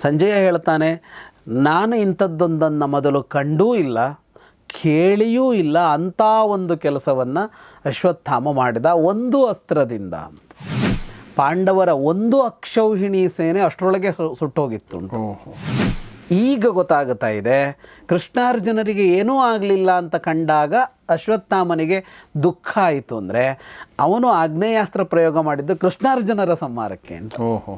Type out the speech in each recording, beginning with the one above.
ಸಂಜಯ ಹೇಳ್ತಾನೆ ನಾನು ಇಂಥದ್ದೊಂದನ್ನು ಮೊದಲು ಕಂಡೂ ಇಲ್ಲ ಕೇಳಿಯೂ ಇಲ್ಲ ಅಂಥ ಒಂದು ಕೆಲಸವನ್ನು ಅಶ್ವತ್ಥಾಮ ಮಾಡಿದ ಒಂದು ಅಸ್ತ್ರದಿಂದ. ಪಾಂಡವರ ಒಂದು ಅಕ್ಷೌಹಿಣಿ ಸೇನೆ ಅಷ್ಟರೊಳಗೆ ಸು- ಸುಟ್ಟೋಗಿತ್ತು ಈಗ ಗೊತ್ತಾಗುತ್ತಾ ಇದೆ ಕೃಷ್ಣಾರ್ಜುನರಿಗೆ ಏನೂ ಆಗಲಿಲ್ಲ ಅಂತ ಕಂಡಾಗ ಅಶ್ವತ್ಥಾಮನಿಗೆ ದುಃಖ ಆಯಿತು ಅಂದರೆ ಅವನು ಆಗ್ನೇಯಾಸ್ತ್ರ ಪ್ರಯೋಗ ಮಾಡಿದ್ದು ಕೃಷ್ಣಾರ್ಜುನರ ಸಂಹಾರಕ್ಕೆ ಅಂತ. ಓಹೋ.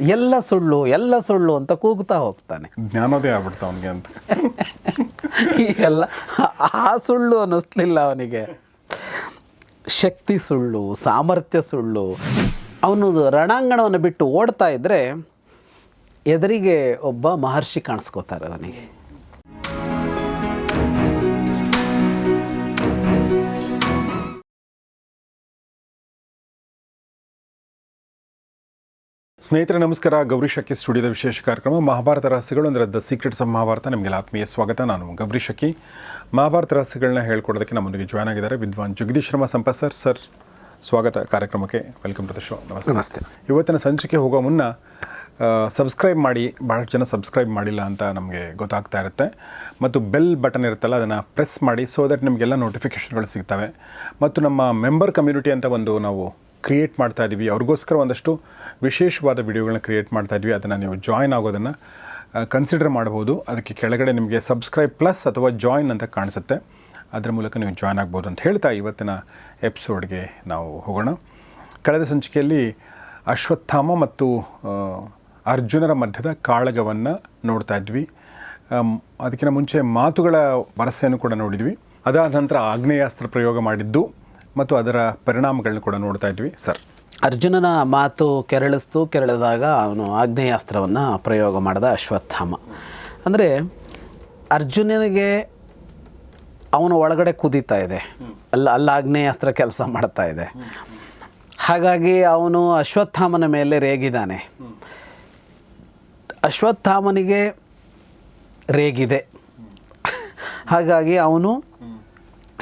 ಎಲ್ಲ ಸುಳ್ಳು ಎಲ್ಲ ಸುಳ್ಳು ಅಂತ ಕೂಗ್ತಾ ಹೋಗ್ತಾನೆ. ಜ್ಞಾನೋದಯ ಆಗ್ಬಿಡ್ತಾ ಅವನಿಗೆ ಅಂತ. ಎಲ್ಲ ಆ ಸುಳ್ಳು ಅನ್ನಿಸ್ಲಿಲ್ಲ ಅವನಿಗೆ. ಶಕ್ತಿ ಸುಳ್ಳು ಸಾಮರ್ಥ್ಯ ಸುಳ್ಳು ಅವನು ರಣಾಂಗಣವನ್ನು ಬಿಟ್ಟು ಓಡ್ತಾ ಇದ್ದರೆ ಎದುರಿಗೆ ಒಬ್ಬ ಮಹರ್ಷಿ ಕಾಣಿಸ್ಕೋತಾರೆ ಅವನಿಗೆ. ಸ್ನೇಹಿತರೆ ನಮಸ್ಕಾರ. ಗೌರಿ ಶಕ್ಕಿ ಸ್ಟುಡಿಯೋದ ವಿಶೇಷ ಕಾರ್ಯಕ್ರಮ ಮಹಾಭಾರತ ರಹಸ್ಯಗಳು ಅಂದರೆ ದ ಸೀಕ್ರೆಟ್ಸ್ ಆಫ್ ಮಹಾಭಾರತ. ನಿಮಗೆ ಆತ್ಮೀಯ ಸ್ವಾಗತ. ನಾನು ಗೌರಿ ಶಕ್ಕಿ ಮಹಾಭಾರತ ರಹಸ್ಯಗಳನ್ನ ಹೇಳ್ಕೊಡೋದಕ್ಕೆ ನಮ್ಮೊಂದಿಗೆ ಜಾಯ್ನ್ ಆಗಿದ್ದಾರೆ ವಿದ್ವಾನ್ ಜಗದೀಶ್ ಶರ್ಮಾ ಸಂಪತ್ ಸರ್ ಸರ್ ಸ್ವಾಗತ ಕಾರ್ಯಕ್ರಮಕ್ಕೆ. ವೆಲ್ಕಮ್ ಟು ದ ಶೋ ನಮಸ್ತೆ. ನಮಸ್ತೆ. ಇವತ್ತಿನ ಸಂಚಿಕೆ ಹೋಗೋ ಮುನ್ನ ಸಬ್ಸ್ಕ್ರೈಬ್ ಮಾಡಿ ಭಾಳಷ್ಟು ಜನ ಸಬ್ಸ್ಕ್ರೈಬ್ ಮಾಡಿಲ್ಲ ಅಂತ ನಮಗೆ ಗೊತ್ತಾಗ್ತಾ ಇರುತ್ತೆ. ಮತ್ತು ಬೆಲ್ ಬಟನ್ ಇರುತ್ತಲ್ಲ ಅದನ್ನು ಪ್ರೆಸ್ ಮಾಡಿ ಸೊ ದಟ್ ನಿಮಗೆಲ್ಲ ನೋಟಿಫಿಕೇಷನ್ಗಳು ಸಿಗ್ತವೆ. ಮತ್ತು ನಮ್ಮ ಮೆಂಬರ್ ಕಮ್ಯುನಿಟಿ ಅಂತ ಒಂದು ನಾವು ಕ್ರಿಯೇಟ್ ಮಾಡ್ತಾ ಇದ್ದೀವಿ ಅವ್ರಿಗೋಸ್ಕರ ಒಂದಷ್ಟು ವಿಶೇಷವಾದ ವಿಡಿಯೋಗಳನ್ನ ಕ್ರಿಯೇಟ್ ಮಾಡ್ತಾ ಇದ್ವಿ. ಅದನ್ನು ನೀವು ಜಾಯ್ನ್ ಆಗೋದನ್ನು ಕನ್ಸಿಡರ್ ಮಾಡ್ಬೋದು ಅದಕ್ಕೆ ಕೆಳಗಡೆ ನಿಮಗೆ ಸಬ್ಸ್ಕ್ರೈಬ್ ಪ್ಲಸ್ ಅಥವಾ ಜಾಯ್ನ್ ಅಂತ ಕಾಣಿಸುತ್ತೆ. ಅದರ ಮೂಲಕ ನೀವು ಜಾಯ್ನ್ ಆಗ್ಬೋದು ಅಂತ ಹೇಳ್ತಾ ಇವತ್ತಿನ ಎಪಿಸೋಡ್ಗೆ ನಾವು ಹೋಗೋಣ. ಕಳೆದ ಸಂಚಿಕೆಯಲ್ಲಿ ಅಶ್ವತ್ಥಾಮ ಮತ್ತು ಅರ್ಜುನರ ಮಧ್ಯದ ಕಾಳಗವನ್ನು ನೋಡ್ತಾ ಇದ್ವಿ. ಅದಕ್ಕಿಂತ ಮುಂಚೆ ಮಾತುಗಳ ವರಸೆಯನ್ನು ಕೂಡ ನೋಡಿದ್ವಿ. ಅದಾದ ನಂತರ ಆಗ್ನೇಯಾಸ್ತ್ರ ಪ್ರಯೋಗ ಮಾಡಿದ್ದು. ಮತ್ತು ಅದರ ಪರಿಣಾಮಗಳನ್ನ ಕೂಡ ನೋಡ್ತಾ ಇದ್ವಿ, ಸರ್. ಅರ್ಜುನನ ಮಾತು ಕೆರಳಿಸ್ತು, ಕೆರಳಿದಾಗ ಅವನು ಆಗ್ನೇಯಾಸ್ತ್ರವನ್ನು ಪ್ರಯೋಗ ಮಾಡಿದ ಅಶ್ವತ್ಥಾಮ. ಅಂದರೆ ಅರ್ಜುನನಿಗೆ ಅವನ ಒಳಗಡೆ ಕುದೀತಾ ಇದೆ. ಅಲ್ಲ ಅಲ್ಲ ಆಗ್ನೇಯಾಸ್ತ್ರ ಕೆಲಸ ಮಾಡ್ತಾ ಇದೆ. ಹಾಗಾಗಿ ಅವನು ಅಶ್ವತ್ಥಾಮನ ಮೇಲೆ ರೇಗಿದ್ದಾನೆ ಅಶ್ವತ್ಥಾಮನಿಗೆ ರೇಗಿದೆ. ಹಾಗಾಗಿ ಅವನು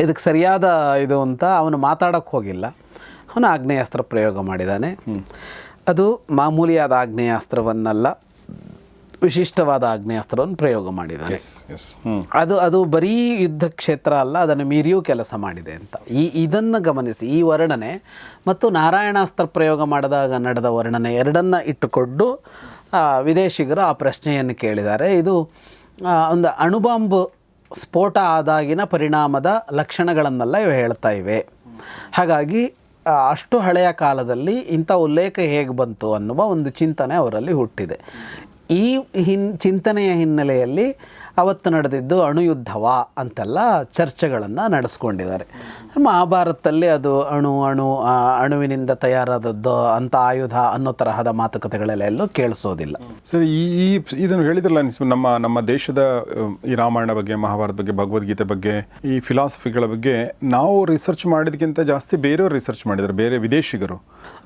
ಇದಕ್ಕೆ ಸರಿಯಾದ ಇದು ಅಂತ ಅವನು ಮಾತಾಡೋಕ್ಕೆ ಹೋಗಿಲ್ಲ. ಅವನು ಆಗ್ನೇಯಾಸ್ತ್ರ ಪ್ರಯೋಗ ಮಾಡಿದ್ದಾನೆ ಅದು ಮಾಮೂಲಿಯಾದ ಆಗ್ನೇಯಾಸ್ತ್ರವನ್ನಲ್ಲ ವಿಶಿಷ್ಟವಾದ ಆಗ್ನೇಯಾಸ್ತ್ರವನ್ನು ಪ್ರಯೋಗ ಮಾಡಿದ್ದಾನೆ ಅದು ಅದು ಬರೀ ಯುದ್ಧ ಕ್ಷೇತ್ರ ಅಲ್ಲ ಅದನ್ನು ಮೀರಿಯೂ ಕೆಲಸ ಮಾಡಿದೆ ಅಂತ. ಈ ಇದನ್ನು ಗಮನಿಸಿ ಈ ವರ್ಣನೆ ಮತ್ತು ನಾರಾಯಣಾಸ್ತ್ರ ಪ್ರಯೋಗ ಮಾಡಿದಾಗ ನಡೆದ ವರ್ಣನೆ ಎರಡನ್ನ ಇಟ್ಟುಕೊಂಡು ವಿದೇಶಿಗರು ಆ ಪ್ರಶ್ನೆಯನ್ನು ಕೇಳಿದ್ದಾರೆ. ಇದು ಒಂದು ಅಣುಬಾಂಬ್ ಸ್ಫೋಟ ಆದಾಗಿನ ಪರಿಣಾಮದ ಲಕ್ಷಣಗಳನ್ನೆಲ್ಲ ಇವು ಹೇಳ್ತಾ ಇವೆ. ಹಾಗಾಗಿ ಅಷ್ಟು ಹಳೆಯ ಕಾಲದಲ್ಲಿ ಇಂಥ ಉಲ್ಲೇಖ ಹೇಗೆ ಬಂತು ಅನ್ನುವ ಒಂದು ಚಿಂತನೆ ಅವರಲ್ಲಿ ಹುಟ್ಟಿದೆ. ಈ ಹಿನ್ ಚಿಂತನೆಯ ಹಿನ್ನೆಲೆಯಲ್ಲಿ ಅವತ್ತು ನಡೆದಿದ್ದು ಅಣುಯುದ್ಧವ ಅಂತೆಲ್ಲ ಚರ್ಚೆಗಳನ್ನು ನಡೆಸ್ಕೊಂಡಿದ್ದಾರೆ. ಮಹಾಭಾರತದಲ್ಲಿ ಅದು ಅಣು ಅಣು ಅಣುವಿನಿಂದ ತಯಾರಾದದ್ದು ಅಂಥ ಆಯುಧ ಅನ್ನೋ ತರಹದ ಮಾತುಕತೆಗಳೆಲ್ಲ ಎಲ್ಲೂ ಕೇಳಿಸೋದಿಲ್ಲ. ಸರ್ ಈ ಈ ಇದನ್ನು ಹೇಳಿದ್ರಲ್ಲ ನಮ್ಮ ನಮ್ಮ ದೇಶದ ಈ ರಾಮಾಯಣ ಬಗ್ಗೆ ಮಹಾಭಾರತ ಬಗ್ಗೆ ಭಗವದ್ಗೀತೆ ಬಗ್ಗೆ ಈ ಫಿಲಾಸಫಿಗಳ ಬಗ್ಗೆ ನಾವು ರಿಸರ್ಚ್ ಮಾಡಿದಕ್ಕಿಂತ ಜಾಸ್ತಿ ಬೇರೆಯವರು ರಿಸರ್ಚ್ ಮಾಡಿದ್ದಾರೆ ಬೇರೆ ವಿದೇಶಿಗರು.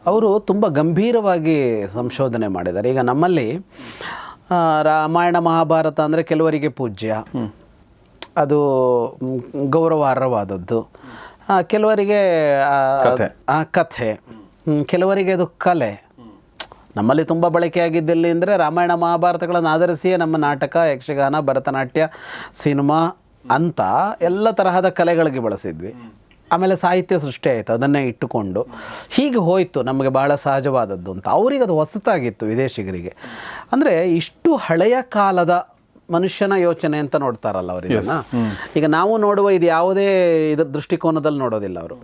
ಅವರು ತುಂಬ ಗಂಭೀರವಾಗಿ ಸಂಶೋಧನೆ ಮಾಡಿದ್ದಾರೆ. ಈಗ ನಮ್ಮಲ್ಲಿ ರಾಮಾಯಣ ಮಹಾಭಾರತ ಅಂದರೆ ಕೆಲವರಿಗೆ ಪೂಜ್ಯ. ಅದು ಗೌರವಾರ್ಹವಾದದ್ದು. ಕೆಲವರಿಗೆ ಆ, ಕಥೆ. ಕೆಲವರಿಗೆ ಅದು ಕಲೆ. ನಮ್ಮಲ್ಲಿ ತುಂಬ ಬಳಕೆಯಾಗಿದ್ದಲ್ಲಿ ಅಂದರೆ ರಾಮಾಯಣ ಮಹಾಭಾರತಗಳನ್ನು ಆಧರಿಸಿಯೇ ನಮ್ಮ ನಾಟಕ ಯಕ್ಷಗಾನ ಭರತನಾಟ್ಯ ಸಿನಿಮಾ ಅಂತ ಎಲ್ಲ ತರಹದ ಕಲೆಗಳಿಗೆ ಬಳಸಿದ್ವಿ. ಆಮೇಲೆ ಸಾಹಿತ್ಯ ಸೃಷ್ಟಿ ಆಯಿತು ಅದನ್ನೇ ಇಟ್ಟುಕೊಂಡು. ಹೀಗೆ ಹೋಯಿತು ನಮಗೆ ಬಹಳ ಸಹಜವಾದದ್ದು ಅಂತ. ಅವರಿಗೆ ಅದು ಹೊಸತಾಗಿತ್ತು ವಿದೇಶಿಗರಿಗೆ. ಅಂದರೆ ಇಷ್ಟು ಹಳೆಯ ಕಾಲದ ಮನುಷ್ಯನ ಯೋಚನೆ ಅಂತ ನೋಡ್ತಾರಲ್ಲ ಅವರು ಇದನ್ನು. ಈಗ ನಾವು ನೋಡುವ ಇದು ಯಾವುದೇ ಇದ್ರ ದೃಷ್ಟಿಕೋನದಲ್ಲಿ ನೋಡೋದಿಲ್ಲ ಅವರು.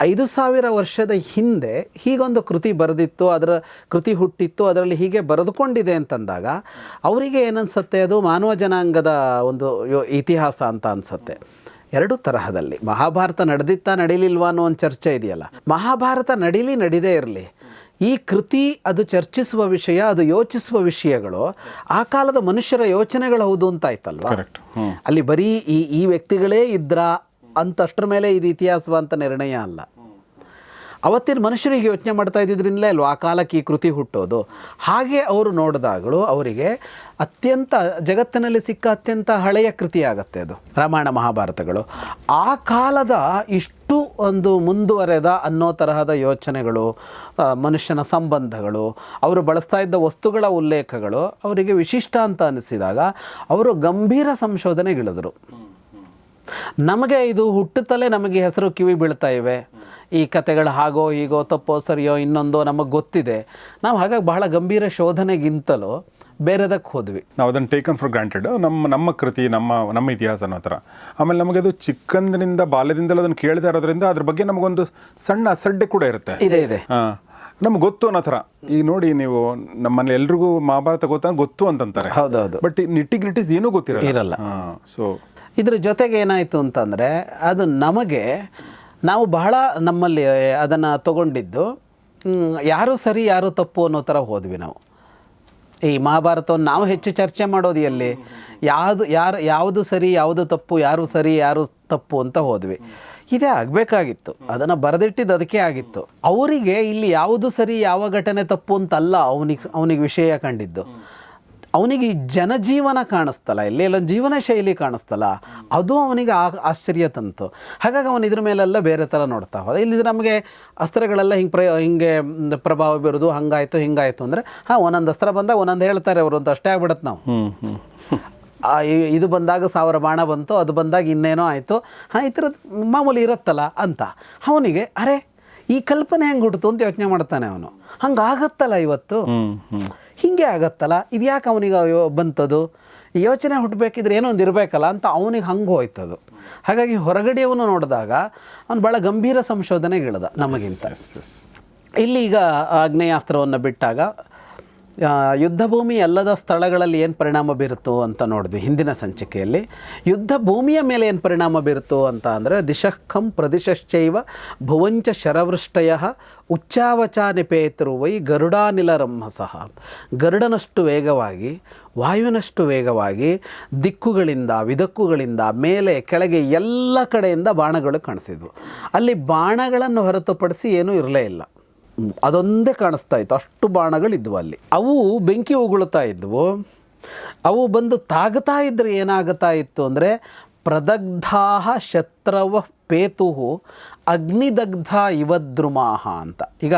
ಐದು ಸಾವಿರ ವರ್ಷದ ಹಿಂದೆ ಹೀಗೊಂದು ಕೃತಿ ಬರೆದಿತ್ತು ಅದರ ಕೃತಿ ಹುಟ್ಟಿತ್ತು ಅದರಲ್ಲಿ ಹೀಗೆ ಬರೆದುಕೊಂಡಿದೆ ಅಂತಂದಾಗ ಅವರಿಗೆ ಏನನ್ಸುತ್ತೆ ಅದು ಮಾನವ ಜನಾಂಗದ ಒಂದು ಇತಿಹಾಸ ಅಂತ ಅನ್ಸುತ್ತೆ. ಎರಡು ತರಹದಲ್ಲಿ. ಮಹಾಭಾರತ ನಡೆದಿತ್ತಾ ನಡೀಲಿಲ್ವಾ ಅನ್ನೋ ಒಂದು ಚರ್ಚೆ ಇದೆಯಲ್ಲ. ಮಹಾಭಾರತ ನಡೀಲಿ ನಡೀದೇ ಇರಲಿ. ಈ ಕೃತಿ ಅದು ಚರ್ಚಿಸುವ ವಿಷಯ ಅದು ಯೋಚಿಸುವ ವಿಷಯಗಳು ಆ ಕಾಲದ ಮನುಷ್ಯರ ಯೋಚನೆಗಳು ಹೌದು ಅಂತ ಆಯ್ತಲ್ವಾ ಅಲ್ಲಿ ಬರೀ ಈ ಈ ವ್ಯಕ್ತಿಗಳೇ ಇದ್ರ ಅಂತಷ್ಟರ ಮೇಲೆ ಇದು ಇತಿಹಾಸವ ಅಂತ ನಿರ್ಣಯ ಅಲ್ಲ. ಅವತ್ತಿನ ಮನುಷ್ಯರಿಗೆ ಯೋಚನೆ ಮಾಡ್ತಾ ಇದ್ದಿದ್ರಿಂದಲೇ ಅಲ್ವಾ? ಆ ಕಾಲಕ್ಕೆ ಈ ಕೃತಿ ಹುಟ್ಟೋದು. ಹಾಗೆ ಅವರು ನೋಡಿದಾಗಲೂ ಅವರಿಗೆ ಅತ್ಯಂತ, ಜಗತ್ತಿನಲ್ಲಿ ಸಿಕ್ಕ ಅತ್ಯಂತ ಹಳೆಯ ಕೃತಿ ಅದು, ರಾಮಾಯಣ ಮಹಾಭಾರತಗಳು. ಆ ಕಾಲದ ಇಷ್ಟು ಒಂದು ಮುಂದುವರೆದ ಅನ್ನೋ ತರಹದ ಯೋಚನೆಗಳು ಮನುಷ್ಯನ ಸಂಬಂಧಗಳು, ಅವರು ಬಳಸ್ತಾ ಇದ್ದ ವಸ್ತುಗಳ ಉಲ್ಲೇಖಗಳು, ಅವರಿಗೆ ವಿಶಿಷ್ಟ ಅಂತ ಅನಿಸಿದಾಗ ಅವರು ಗಂಭೀರ ಸಂಶೋಧನೆಗಿಳಿದರು. ನಮಗೆ ಇದು ಹುಟ್ಟುತ್ತಲೇ ನಮಗೆ ಹೆಸರು ಕಿವಿ ಬೀಳ್ತಾ ಇವೆ. ಈ ಕತೆಗಳು ಹಾಗೋ, ಹೀಗೋ, ತಪ್ಪೋ, ಸರಿಯೋ, ಇನ್ನೊಂದೋ ನಮಗೆ ಗೊತ್ತಿದೆ. ನಾವು ಹಾಗಾಗಿ ಬಹಳ ಗಂಭೀರ ಶೋಧನೆಗಿಂತಲೂ ಬೇರೆದಕ್ಕೆ ಹೋದ್ವಿ. ನಾವು ಅದನ್ನು ಟೇಕನ್ ಫಾರ್ ಗ್ರಾಂಟೆಡ್ ನಮ್ಮ ನಮ್ಮ ಕೃತಿ ನಮ್ಮ ನಮ್ಮ ಇತಿಹಾಸ ಅನ್ನೋ ಥರ. ಆಮೇಲೆ ನಮಗೆ ಅದು ಚಿಕ್ಕಂದಿನಿಂದ ಬಾಲ್ಯದಿಂದಲೂ ಅದನ್ನು ಕೇಳ್ತಾ ಇರೋದ್ರಿಂದ ಅದ್ರ ಬಗ್ಗೆ ನಮಗೊಂದು ಸಣ್ಣ ಅಸಡ್ಡೆ ಕೂಡ ಇರುತ್ತೆ. ಇದೆ ಇದೆ. ಹಾಂ. ನಮ್ಗೆ ಗೊತ್ತು ಅನ್ನೋ ಥರ. ಈಗ ನೋಡಿ ನೀವು ನಮ್ಮಲ್ಲಿ ಎಲ್ರಿಗೂ ಮಹಾಭಾರತ ಗೊತ್ತ? ಗೊತ್ತು ಅಂತಂತಾರೆ. ಹೌದೌದು. ಬಟ್ ನಿಟ್ಟಿ ಗ್ರಿಟಿಸ್ ಏನೂ ಗೊತ್ತಿರಲ್ಲ. ಇರಲ್ಲ. ಹಾಂ ಸೊ ಇದ್ರ ಜೊತೆಗೆ ಏನಾಯಿತು ಅಂತಂದರೆ ಅದು ನಮಗೆ ನಾವು ಬಹಳ ನಮ್ಮಲ್ಲಿ ಅದನ್ನು ತಗೊಂಡಿದ್ದು ಯಾರು ಸರಿ ಯಾರು ತಪ್ಪು ಅನ್ನೋ ಥರ ಹೋದ್ವಿ ನಾವು. ಈ ಮಹಾಭಾರತವನ್ನು ನಾವು ಹೆಚ್ಚು ಚರ್ಚೆ ಮಾಡೋದು ಎಲ್ಲಿ ಯಾವುದು ಯಾರು ಯಾವುದು ಸರಿ, ಯಾವುದು ತಪ್ಪು, ಯಾರು ಸರಿ, ಯಾರು ತಪ್ಪು ಅಂತ ಹೋದ್ವಿ. ಇದೇ ಆಗಬೇಕಾಗಿತ್ತು. ಅದನ್ನು ಬರೆದಿಟ್ಟಿದ್ದು ಅದಕ್ಕೆ ಆಗಿತ್ತು. ಅವರಿಗೆ ಇಲ್ಲಿ ಯಾವುದು ಸರಿ, ಯಾವ ಘಟನೆ ತಪ್ಪು ಅಂತಲ್ಲ ಅವನಿಗೆ ಅವನಿಗೆ ವಿಷಯ ಕಂಡಿದ್ದು. ಅವನಿಗೆ ಈ ಜನಜೀವನ ಕಾಣಿಸ್ತಲ್ಲ ಇಲ್ಲಿ ಎಲ್ಲ ಜೀವನ ಶೈಲಿ ಕಾಣಿಸ್ತಲ್ಲ ಅದು ಅವನಿಗೆ ಆ- ಆಶ್ಚರ್ಯ ತಂತು. ಹಾಗಾಗಿ ಅವನು ಇದ್ರ ಮೇಲೆಲ್ಲ ಬೇರೆ ಥರ ನೋಡ್ತಾ ಹೋದ. ಇಲ್ಲಿ ನಮಗೆ ಅಸ್ತ್ರಗಳೆಲ್ಲ ಹಿಂಗೆ ಪ್ರ ಹಿಂಗೆ ಪ್ರಭಾವ ಬೀರೋದು ಹಂಗಾಯಿತು ಹಿಂಗಾಯ್ತು ಅಂದರೆ ಹಾಂ ಒಂದೊಂದು ಅಸ್ತ್ರ ಬಂದಾಗ ಒಂದೊಂದು ಹೇಳ್ತಾರೆ ಅವರು ಅಂತ ಅಷ್ಟೇ ಆಗ್ಬಿಡತ್ತೆ ನಾವು. ಇದು ಬಂದಾಗ ಸಾವಿರ ಬಾಣ ಬಂತು ಅದು ಬಂದಾಗ ಇನ್ನೇನೋ ಆಯಿತು. ಹಾಂ ಈ ಥರದ್ದು ಮಾಮೂಲಿ ಇರುತ್ತಲ್ಲ ಅಂತ. ಅವನಿಗೆ ಅರೆ ಈ ಕಲ್ಪನೆ ಹೆಂಗೆ ಹುಟ್ಟಿತು ಅಂತ ಯೋಚನೆ ಮಾಡ್ತಾನೆ ಅವನು. ಹಂಗಾಗತ್ತಲ್ಲ ಇವತ್ತು. ಹಿಂಗೆ ಆಗತ್ತಲ್ಲ? ಇದು ಯಾಕೆ ಅವನಿಗೆ ಬಂತದು? ಯೋಚನೆ ಹುಟ್ಟಬೇಕಿದ್ರೆ ಏನೋ ಒಂದು ಇರಬೇಕಲ್ಲ ಅಂತ ಅವನಿಗೆ ಹಂಗೆ ಹೋಯ್ತದು. ಹಾಗಾಗಿ ಹೊರಗಡೆಯವನು ನೋಡಿದಾಗ ಅವನು ಭಾಳ ಗಂಭೀರ ಸಂಶೋಧನೆಗಿಳ್ದ ನಮಗಿಂತ. ಇಲ್ಲಿ ಈಗ ಆಗ್ನೇಯಾಸ್ತ್ರವನ್ನು ಬಿಟ್ಟಾಗ ಯುದ್ಧ ಭೂಮಿ ಅಲ್ಲದ ಸ್ಥಳಗಳಲ್ಲಿ ಏನು ಪರಿಣಾಮ ಬೀರುತ್ತೋ ಅಂತ ನೋಡಿದ್ವಿ ಹಿಂದಿನ ಸಂಚಿಕೆಯಲ್ಲಿ. ಯುದ್ಧ ಭೂಮಿಯ ಮೇಲೆ ಏನು ಪರಿಣಾಮ ಬೀರುತ್ತೋ ಅಂತ ಅಂದರೆ ದಿಶಃಖಂ ಪ್ರದಿಶಶ್ಚೈವ ಭುವಂಚ ಶರವೃಷ್ಟಯ ಉಚ್ಚಾವಚ ನಿಪೇತರು ವೈ ಗರುಡಾನಿಲರಂಹಸಃ ಗರುಡನಷ್ಟು ವೇಗವಾಗಿ, ವಾಯುವಿನಷ್ಟು ವೇಗವಾಗಿ, ದಿಕ್ಕುಗಳಿಂದ, ವಿದಕ್ಕುಗಳಿಂದ, ಮೇಲೆ, ಕೆಳಗೆ ಎಲ್ಲ ಕಡೆಯಿಂದ ಬಾಣಗಳು ಕಾಣಿಸಿದ್ವು. ಅಲ್ಲಿ ಬಾಣಗಳನ್ನು ಹೊರತುಪಡಿಸಿ ಏನೂ ಇರಲೇ ಇಲ್ಲ. ಅದೊಂದೇ ಕಾಣಿಸ್ತಾ ಇತ್ತು. ಅಷ್ಟು ಬಾಣಗಳಿದ್ವು ಅಲ್ಲಿ. ಅವು ಬೆಂಕಿ ಉಗುಳ್ತಾ ಇದ್ವು. ಅವು ಬಂದು ತಾಗ್ತಾ ಇದ್ದರೆ ಏನಾಗುತ್ತಾ ಇತ್ತು ಅಂದರೆ ಪ್ರದಗ್ಧಾ ಶತ್ರವ ಪೇತು ಅಗ್ನಿದಗ್ಧ ಇವದ್ರುಮಾಹ ಅಂತ. ಈಗ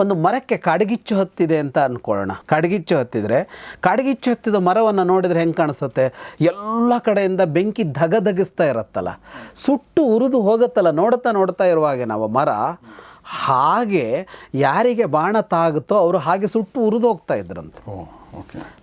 ಒಂದು ಮರಕ್ಕೆ ಕಾಡಗಿಚ್ಚು ಹತ್ತಿದೆ ಅಂತ ಅಂದ್ಕೊಳ್ಳೋಣ ಕಾಡಗಿಚ್ಚು ಹತ್ತಿದರೆ ಕಾಡಗಿಚ್ಚು ಹತ್ತಿದ ಮರವನ್ನು ನೋಡಿದರೆ ಹೆಂಗೆ ಕಾಣಿಸುತ್ತೆ? ಎಲ್ಲ ಕಡೆಯಿಂದ ಬೆಂಕಿ ಧಗಧಗಿಸ್ತಾ ಇರುತ್ತಲ್ಲ. ಸುಟ್ಟು ಉರಿದು ಹೋಗುತ್ತಲ್ಲ. ನೋಡ್ತಾ ನೋಡ್ತಾ ಇರುವಾಗೆ ನಾವು ಮರ. ಹಾಗೆ ಯಾರಿಗೆ ಬಾಣ ತಾಗುತ್ತೋ ಅವರು ಹಾಗೆ ಸುಟ್ಟು ಉರಿದು ಹೋಗ್ತಾ ಇದ್ರಂತೆ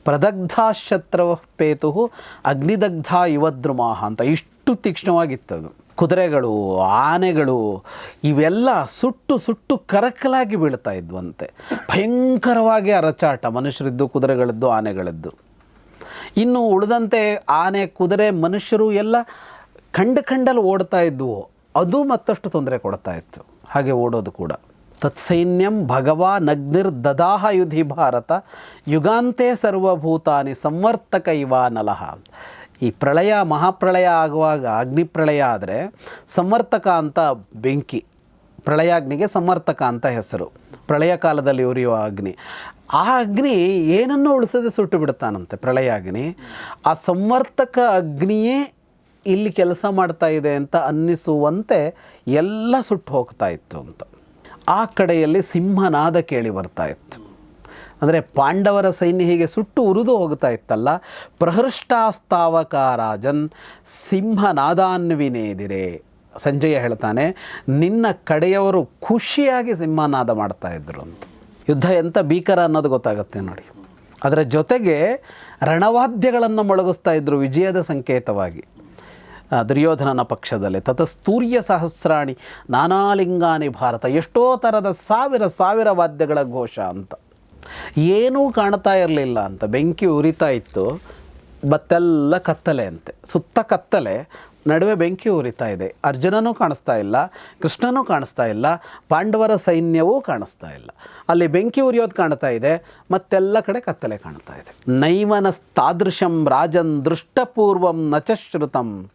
ಪ್ರದಗ್ಧಾಶತ್ರ ಪೇತು ಅಗ್ನಿದಗ್ಧ ಯುವದ್ರುಮಾಹ ಅಂತ ಇಷ್ಟು ತೀಕ್ಷ್ಣವಾಗಿತ್ತದು. ಕುದುರೆಗಳು ಆನೆಗಳು ಇವೆಲ್ಲ ಸುಟ್ಟು ಸುಟ್ಟು ಕರಕಲಾಗಿ ಬೀಳ್ತಾ ಇದ್ವಂತೆ. ಭಯಂಕರವಾಗಿ ಅರಚಾಟ ಮನುಷ್ಯರಿದ್ದು ಕುದುರೆಗಳದ್ದು ಆನೆಗಳದ್ದು. ಇನ್ನು ಉಳಿದಂತೆ ಆನೆ ಕುದುರೆ ಮನುಷ್ಯರು ಎಲ್ಲ ಕಂಡು ಕಂಡಲ್ಲಿ ಓಡ್ತಾ ಇದ್ವು. ಅದು ಮತ್ತಷ್ಟು ತೊಂದರೆ ಕೊಡ್ತಾ ಇತ್ತು. ಹಾಗೆ ಓಡೋದು ಕೂಡ. ತತ್ಸೈನ್ಯಂ ಭಗವಾ ನಗ್ನಿರ್ ದದಾಹ ಯುಧಿ ಭಾರತ ಯುಗಾಂತೆ ಸರ್ವಭೂತಾನಿ ಸಂವರ್ತಕ ಇವ ನಲಹ ಈ ಪ್ರಳಯ ಮಹಾಪ್ರಳಯ ಆಗುವಾಗ ಅಗ್ನಿ ಪ್ರಳಯ ಆದರೆ ಸಂವರ್ತಕ ಅಂತ ಬೆಂಕಿ, ಪ್ರಳಯಾಗ್ನಿಗೆ ಸಮರ್ಥಕ ಅಂತ ಹೆಸರು. ಪ್ರಳಯ ಕಾಲದಲ್ಲಿ ಉರಿಯುವ ಅಗ್ನಿ. ಆ ಅಗ್ನಿ ಏನನ್ನು ಉಳಿಸದೆ ಸುಟ್ಟು ಬಿಡ್ತಾನಂತೆ ಪ್ರಳಯಾಗ್ನಿ? ಆ ಸಂವರ್ತಕ ಅಗ್ನಿಯೇ ಇಲ್ಲಿ ಕೆಲಸ ಮಾಡ್ತಾ ಇದೆ ಅಂತ ಅನ್ನಿಸುವಂತೆ ಎಲ್ಲ ಸುಟ್ಟು ಹೋಗ್ತಾ ಇತ್ತು ಅಂತ. ಆ ಕಡೆಯಲ್ಲಿ ಸಿಂಹನಾದ ಕೇಳಿ ಬರ್ತಾ ಇತ್ತು. ಅಂದರೆ ಪಾಂಡವರ ಸೈನ್ಯ ಹೀಗೆ ಸುಟ್ಟು ಉರಿದು ಹೋಗ್ತಾ ಇತ್ತಲ್ಲ, ಪ್ರಹೃಷ್ಟಾಸ್ತಾವಕಾರಾಜನ್ ಸಿಂಹನಾದಾನ್ವಿನೇದಿರೆ. ಸಂಜಯ ಹೇಳ್ತಾನೆ, ನಿನ್ನ ಕಡೆಯವರು ಖುಷಿಯಾಗಿ ಸಿಂಹನಾದ ಮಾಡ್ತಾ ಇದ್ರು ಅಂತ. ಯುದ್ಧ ಎಂಥ ಭೀಕರ ಅನ್ನೋದು ಗೊತ್ತಾಗುತ್ತೆ ನೋಡಿ. ಅದರ ಜೊತೆಗೆ ರಣವಾದ್ಯಗಳನ್ನು ಮೊಳಗಿಸ್ತಾ ಇದ್ರು ವಿಜಯದ ಸಂಕೇತವಾಗಿ. ದುರ್ಯೋಧನನ ಪಕ್ಷದಲ್ಲಿ. ತತಸ್ತೂರ್ಯ ಸಹಸ್ರಾಣಿ ನಾನಾಲಿಂಗಾನಿ ಭಾರತ. ಎಷ್ಟೋ ಥರದ ಸಾವಿರ ಸಾವಿರ ವಾದ್ಯಗಳ ಘೋಷ ಅಂತ. ಏನೂ ಕಾಣ್ತಾ ಇರಲಿಲ್ಲ ಅಂತ. ಬೆಂಕಿ ಉರಿತಾ ಇತ್ತು. ಮತ್ತೆಲ್ಲ ಕತ್ತಲೆ ಅಂತೆ. ಸುತ್ತ ಕತ್ತಲೆ, ನಡುವೆ ಬೆಂಕಿ ಉರಿತಾ ಇದೆ. ಅರ್ಜುನನೂ ಕಾಣಿಸ್ತಾ ಇಲ್ಲ, ಕೃಷ್ಣನೂ ಕಾಣಿಸ್ತಾ ಇಲ್ಲ, ಪಾಂಡವರ ಸೈನ್ಯವೂ ಕಾಣಿಸ್ತಾ ಇಲ್ಲ. ಅಲ್ಲಿ ಬೆಂಕಿ ಉರಿಯೋದು ಕಾಣ್ತಾ ಇದೆ, ಮತ್ತೆಲ್ಲ ಕಡೆ ಕತ್ತಲೆ ಕಾಣ್ತಾ ಇದೆ. ನೈವನಸ್ತಾದೃಶಂ ರಾಜನ್ ದೃಷ್ಟಪೂರ್ವಂ ನಚ ಶ್ರುತಂ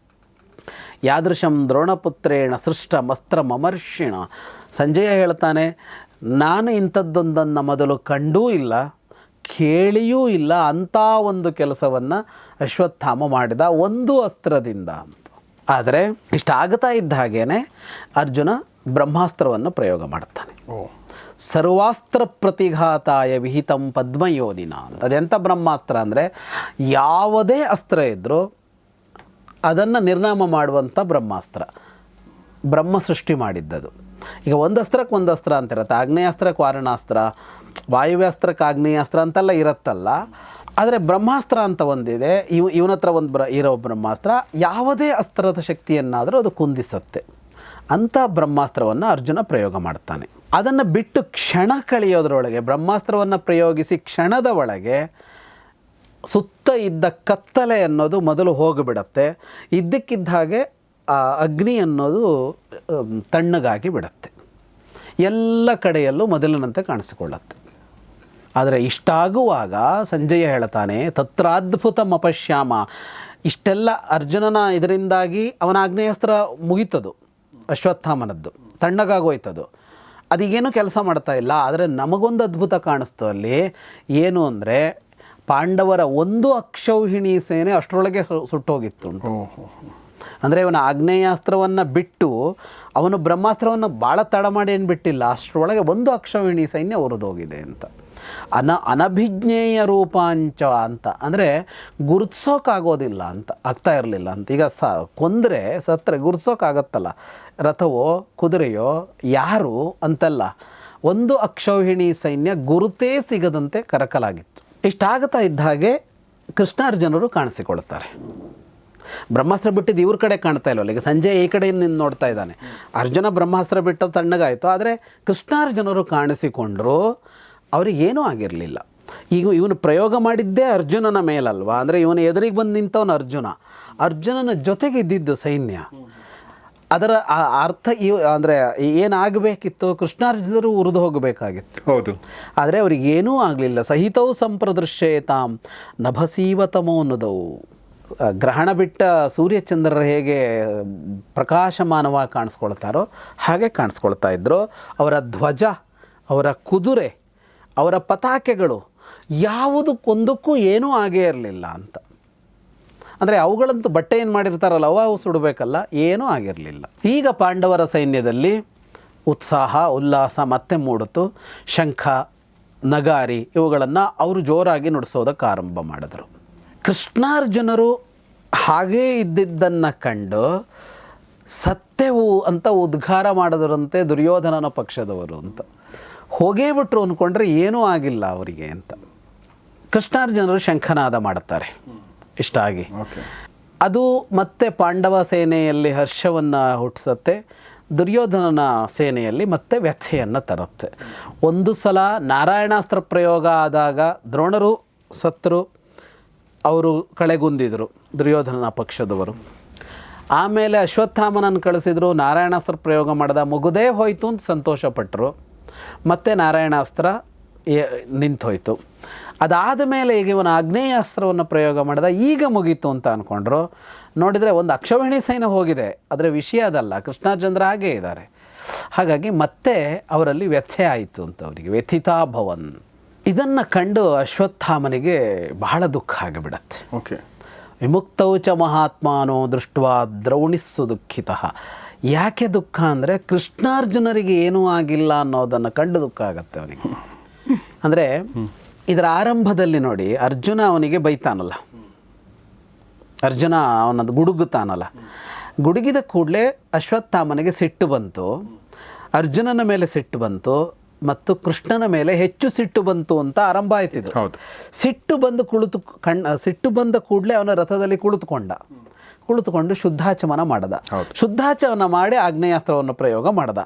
ಯಾದೃಶಂ ದ್ರೋಣಪುತ್ರೇಣ ಸೃಷ್ಟ ಮಸ್ತ್ರ ಮಮರ್ಷಿಣ ಸಂಜಯ ಹೇಳ್ತಾನೆ ನಾನು ಇಂಥದ್ದೊಂದನ್ನು ಮೊದಲು ಕಂಡೂ ಇಲ್ಲ ಕೇಳಿಯೂ ಇಲ್ಲ ಅಂಥ ಒಂದು ಕೆಲಸವನ್ನು ಅಶ್ವತ್ಥಾಮ ಮಾಡಿದ ಒಂದು ಅಸ್ತ್ರದಿಂದ ಅಂತ. ಆದರೆ ಇಷ್ಟಾಗ್ತಾ ಇದ್ದ ಹಾಗೇ ಅರ್ಜುನ ಬ್ರಹ್ಮಾಸ್ತ್ರವನ್ನು ಪ್ರಯೋಗ ಮಾಡ್ತಾನೆ. ಸರ್ವಾಸ್ತ್ರ ಪ್ರತಿಘಾತಾಯ ವಿಹಿತಂ ಪದ್ಮಯೋಧಿನ ಅಂತ. ಅದೆಂಥ ಬ್ರಹ್ಮಾಸ್ತ್ರ ಅಂದರೆ ಯಾವುದೇ ಅಸ್ತ್ರ ಇದ್ದರೂ ಅದನ್ನು ನಿರ್ನಾಮ ಮಾಡುವಂಥ ಬ್ರಹ್ಮಾಸ್ತ್ರ. ಬ್ರಹ್ಮ ಸೃಷ್ಟಿ ಮಾಡಿದ್ದದು. ಈಗ ಒಂದಸ್ತ್ರಕ್ಕೆ ಒಂದಸ್ತ್ರ ಅಂತ ಇರುತ್ತೆ ಆಗ್ನೇಯಾಸ್ತ್ರಕ್ಕೆ ವಾರಣಾಸ್ತ್ರ ವಾಯುವ್ಯಾಸ್ತ್ರಕ್ಕೆ ಆಗ್ನೇಯಾಸ್ತ್ರ ಅಂತೆಲ್ಲ ಇರುತ್ತಲ್ಲ. ಆದರೆ ಬ್ರಹ್ಮಾಸ್ತ್ರ ಅಂತ ಒಂದಿದೆ. ಇವ್, ಇವನ ಹತ್ರ ಒಂದು ಬ್ರ, ಇರೋ ಬ್ರಹ್ಮಾಸ್ತ್ರ. ಯಾವುದೇ ಅಸ್ತ್ರದ ಶಕ್ತಿಯನ್ನಾದರೂ ಅದು ಕುಂದಿಸುತ್ತೆ. ಅಂಥ ಬ್ರಹ್ಮಾಸ್ತ್ರವನ್ನು ಅರ್ಜುನ ಪ್ರಯೋಗ ಮಾಡ್ತಾನೆ. ಅದನ್ನು ಬಿಟ್ಟು ಕ್ಷಣ ಕಳೆಯೋದ್ರೊಳಗೆ, ಬ್ರಹ್ಮಾಸ್ತ್ರವನ್ನು ಪ್ರಯೋಗಿಸಿ ಕ್ಷಣದ ಒಳಗೆ ಸುತ್ತ ಇದ್ದ ಕತ್ತಲೆ ಅನ್ನೋದು ಮೊದಲು ಹೋಗಿಬಿಡತ್ತೆ. ಇದ್ದಕ್ಕಿದ್ದ ಹಾಗೆ, ಆ, ಅಗ್ನಿ ಅನ್ನೋದು ತಣ್ಣಗಾಗಿ ಬಿಡತ್ತೆ. ಎಲ್ಲ ಕಡೆಯಲ್ಲೂ ಮೊದಲಿನಂತೆ ಕಾಣಿಸಿಕೊಳ್ಳುತ್ತೆ. ಆದರೆ ಇಷ್ಟಾಗುವಾಗ ಸಂಜಯ ಹೇಳ್ತಾನೆ ತತ್ರಾದ್ಭುತ ಮಪಶ್ಯಾಮ ಇಷ್ಟೆಲ್ಲ ಅರ್ಜುನನ ಇದರಿಂದಾಗಿ ಅವನ ಆಗ್ನೇಯಾಸ್ತ್ರ ಮುಗೀತದು, ಅಶ್ವತ್ಥಾಮನದ್ದು, ತಣ್ಣಗಾಗೋಯ್ತದು. ಅದೀಗೇನು ಕೆಲಸ ಮಾಡ್ತಾ ಇಲ್ಲ, ಆದರೆ ನಮಗೊಂದು ಅದ್ಭುತ ಕಾಣಿಸ್ತು ಅಲ್ಲಿ. ಏನು ಅಂದರೆ ಪಾಂಡವರ ಒಂದು ಅಕ್ಷೌಹಿಣಿ ಸೇನೆ ಅಷ್ಟರೊಳಗೆ ಸು- ಸುಟ್ಟೋಗಿತ್ತು. ಅಂದರೆ ಇವನ ಆಗ್ನೇಯಾಸ್ತ್ರವನ್ನು ಬಿಟ್ಟು ಅವನು ಬ್ರಹ್ಮಾಸ್ತ್ರವನ್ನು ಭಾಳ ತಡ ಮಾಡಿ ಏನು ಬಿಟ್ಟಿಲ್ಲ ಅಷ್ಟರೊಳಗೆ ಒಂದು ಅಕ್ಷವಿಣಿ ಸೈನ್ಯ ಹೊರದೋಗಿದೆ ಅಂತ. ಅನ ಅನಭಿಜ್ಞೇಯ ರೂಪಾಂಚ ಅಂತ. ಅಂದರೆ ಗುರುತಿಸೋಕ್ಕಾಗೋದಿಲ್ಲ ಅಂತ ಆಗ್ತಾ ಇರಲಿಲ್ಲ ಅಂತ. ಈಗ ಸ ಕೊಂದರೆ ಸತ್ತರೆ ಗುರುತಿಸೋಕ್ಕಾಗತ್ತಲ್ಲ ರಥವೋ ಕುದುರೆಯೋ ಯಾರು ಅಂತಲ್ಲ ಒಂದು ಅಕ್ಷೌಹಿಣಿ ಸೈನ್ಯ ಗುರುತೇ ಸಿಗದಂತೆ ಕರಕಲಾಗಿತ್ತು. ಇಷ್ಟಾಗುತ್ತಾ ಇದ್ದ ಹಾಗೆ ಕೃಷ್ಣಾರ್ಜುನರು ಕಾಣಿಸಿಕೊಳ್ತಾರೆ ಬ್ರಹ್ಮಾಸ್ತ್ರ ಬಿಟ್ಟಿದ್ದು ಇವ್ರ ಕಡೆ ಕಾಣ್ತಾ ಇಲ್ವಲ್ಲ? ಈಗ ಸಂಜೆ ಈ ಕಡೆಯಿಂದ ನಿಂತು ನೋಡ್ತಾ ಇದ್ದಾನೆ. ಅರ್ಜುನ ಬ್ರಹ್ಮಾಸ್ತ್ರ ಬಿಟ್ಟು ತಣ್ಣಗಾಯಿತು. ಆದರೆ ಕೃಷ್ಣಾರ್ಜುನರು ಕಾಣಿಸಿಕೊಂಡರು ಅವರಿಗೇನೂ ಆಗಿರಲಿಲ್ಲ. ಈಗ ಇವನು ಪ್ರಯೋಗ ಮಾಡಿದ್ದೇ ಅರ್ಜುನನ ಮೇಲಲ್ವಾ? ಅಂದರೆ ಇವನು ಎದುರಿಗೆ ಬಂದು ನಿಂತವನು ಅರ್ಜುನ. ಅರ್ಜುನನ ಜೊತೆಗೆ ಇದ್ದಿದ್ದು ಸೈನ್ಯ. ಅದರ ಆ- ಅರ್ಥ ಇವ್ ಅಂದರೆ ಏನಾಗಬೇಕಿತ್ತು ಕೃಷ್ಣಾರ್ಜುನರು ಉರಿದು ಹೋಗಬೇಕಾಗಿತ್ತು. ಹೌದು. ಆದರೆ ಅವರಿಗೇನೂ ಆಗಲಿಲ್ಲ. ಸಹಿತವು ಸಂಪ್ರದೃಶ್ಯೇತಾಂ ನಭಸೀವತಮೋನುದವು ಗ್ರಹಣ ಬಿಟ್ಟ ಸೂರ್ಯಚಂದ್ರರು ಹೇಗೆ ಪ್ರಕಾಶಮಾನವಾಗಿ ಕಾಣಿಸ್ಕೊಳ್ತಾರೋ ಹಾಗೆ ಕಾಣಿಸ್ಕೊಳ್ತಾ ಇದ್ದರು ಅವರ ಧ್ವಜ ಅವರ ಕುದುರೆ ಅವರ ಪತಾಕೆಗಳು ಯಾವುದಕ್ಕೊಂದಕ್ಕೂ ಏನೂ ಆಗೇ ಇರಲಿಲ್ಲ ಅಂತ. ಅಂದರೆ ಅವುಗಳಂತೂ ಬಟ್ಟೆ ಏನು ಮಾಡಿರ್ತಾರಲ್ಲ, ಅವು ಸುಡಬೇಕಲ್ಲ, ಏನೂ ಆಗಿರಲಿಲ್ಲ. ಈಗ ಪಾಂಡವರ ಸೈನ್ಯದಲ್ಲಿ ಉತ್ಸಾಹ, ಉಲ್ಲಾಸ ಮತ್ತೆ ಮೂಡಿತು. ಶಂಖ, ನಗಾರಿ ಇವುಗಳನ್ನು ಅವರು ಜೋರಾಗಿ ನುಡಿಸೋದಕ್ಕೆ ಆರಂಭ ಮಾಡಿದರು. ಕೃಷ್ಣಾರ್ಜುನರು ಹಾಗೇ ಇದ್ದಿದ್ದನ್ನು ಕಂಡು ಸತ್ಯವು ಅಂತ ಉದ್ಘಾರ ಮಾಡಿದ್ರಂತೆ ದುರ್ಯೋಧನನ ಪಕ್ಷದವರು ಅಂತ. ಹೋಗೇ ಬಿಟ್ರು ಅಂದ್ಕೊಂಡ್ರೆ ಏನೂ ಆಗಿಲ್ಲ ಅವರಿಗೆ ಅಂತ. ಕೃಷ್ಣಾರ್ಜುನರು ಶಂಖನಾದ ಮಾಡುತ್ತಾರೆ ಇಷ್ಟ ಆಗಿ. ಅದು ಮತ್ತೆ ಪಾಂಡವ ಸೇನೆಯಲ್ಲಿ ಹರ್ಷವನ್ನು ಹುಟ್ಟಿಸುತ್ತೆ ದುರ್ಯೋಧನನ ಸೇನೆಯಲ್ಲಿ ಮತ್ತೆ ವ್ಯಥೆಯನ್ನು ತರುತ್ತೆ. ಒಂದು ಸಲ ನಾರಾಯಣಾಸ್ತ್ರ ಪ್ರಯೋಗ ಆದಾಗ ದ್ರೋಣರು ಸತ್ತರು ಅವರು ಕಳೆಗುಂದಿದರು ದುರ್ಯೋಧನನ ಪಕ್ಷದವರು. ಆಮೇಲೆ ಅಶ್ವತ್ಥಾಮನನ್ನು ಕಳಿಸಿದ್ರು ನಾರಾಯಣಾಸ್ತ್ರ ಪ್ರಯೋಗ ಮಾಡಿದ ಮುಗುದೇ ಹೋಯಿತು ಅಂತ ಸಂತೋಷಪಟ್ಟರು ಮತ್ತೆ ನಾರಾಯಣಾಸ್ತ್ರ ನಿಂತೋಯ್ತು. ಅದಾದ ಮೇಲೆ ಈಗ ಇವನ ಆಗ್ನೇಯಾಸ್ತ್ರವನ್ನು ಪ್ರಯೋಗ ಮಾಡಿದ ಈಗ ಮುಗೀತು ಅಂತ ಅಂದ್ಕೊಂಡ್ರು ನೋಡಿದರೆ ಒಂದು ಅಕ್ಷವಹಿಣಿ ಸೈನ್ಯ ಹೋಗಿದೆ. ಅದರ ವಿಷಯ ಅದಲ್ಲ ಕೃಷ್ಣಾರ್ಜುನರ ಹಾಗೇ ಇದ್ದಾರೆ. ಹಾಗಾಗಿ ಮತ್ತೆ ಅವರಲ್ಲಿ ವ್ಯಥೆ ಆಯಿತು ಅಂತ ಅವರಿಗೆ ವ್ಯಥಿತಾ ಭವನ್. ಇದನ್ನು ಕಂಡು ಅಶ್ವತ್ಥಾಮನಿಗೆ ಬಹಳ ದುಃಖ ಆಗಿಬಿಡತ್ತೆ. ಓಕೆ. ವಿಮುಕ್ತೌ ಚ ಮಹಾತ್ಮಾನೋ ದೃಷ್ಟ ದ್ರೌಣಿಸು ದುಃಖಿತ. ಯಾಕೆ ದುಃಖ ಅಂದರೆ ಕೃಷ್ಣಾರ್ಜುನರಿಗೆ ಏನೂ ಆಗಿಲ್ಲ ಅನ್ನೋದನ್ನು ಕಂಡು ದುಃಖ ಆಗತ್ತೆ ಅವನಿಗೆ. ಅಂದರೆ ಇದರ ಆರಂಭದಲ್ಲಿ ನೋಡಿ ಅರ್ಜುನ ಅವನಿಗೆ ಬೈತಾನಲ್ಲ. ಅರ್ಜುನ ಅವನದು ಗುಡುಗುತ್ತಾನಲ್ಲ. ಗುಡುಗಿದ ಕೂಡಲೇ ಅಶ್ವತ್ಥಾಮನಿಗೆ ಸಿಟ್ಟು ಬಂತು. ಅರ್ಜುನನ ಮೇಲೆ ಸಿಟ್ಟು ಬಂತು ಮತ್ತು ಕೃಷ್ಣನ ಮೇಲೆ ಹೆಚ್ಚು ಸಿಟ್ಟು ಬಂತು ಅಂತ ಆರಂಭ ಆಯ್ತಿದ್ರು ಹೌದು. ಸಿಟ್ಟು ಬಂದು ಕುಳಿತು ಕಣ್ಣ ಸಿಟ್ಟು ಬಂದ ಕೂಡಲೇ ಅವನ ರಥದಲ್ಲಿ ಕುಳಿತುಕೊಂಡ. ಕುಳಿತುಕೊಂಡು ಶುದ್ಧಾಚಮನ ಮಾಡದ. ಶುದ್ಧಾಚಮನ ಮಾಡಿ ಆಗ್ನೇಯಾಸ್ತ್ರವನ್ನು ಪ್ರಯೋಗ ಮಾಡದ.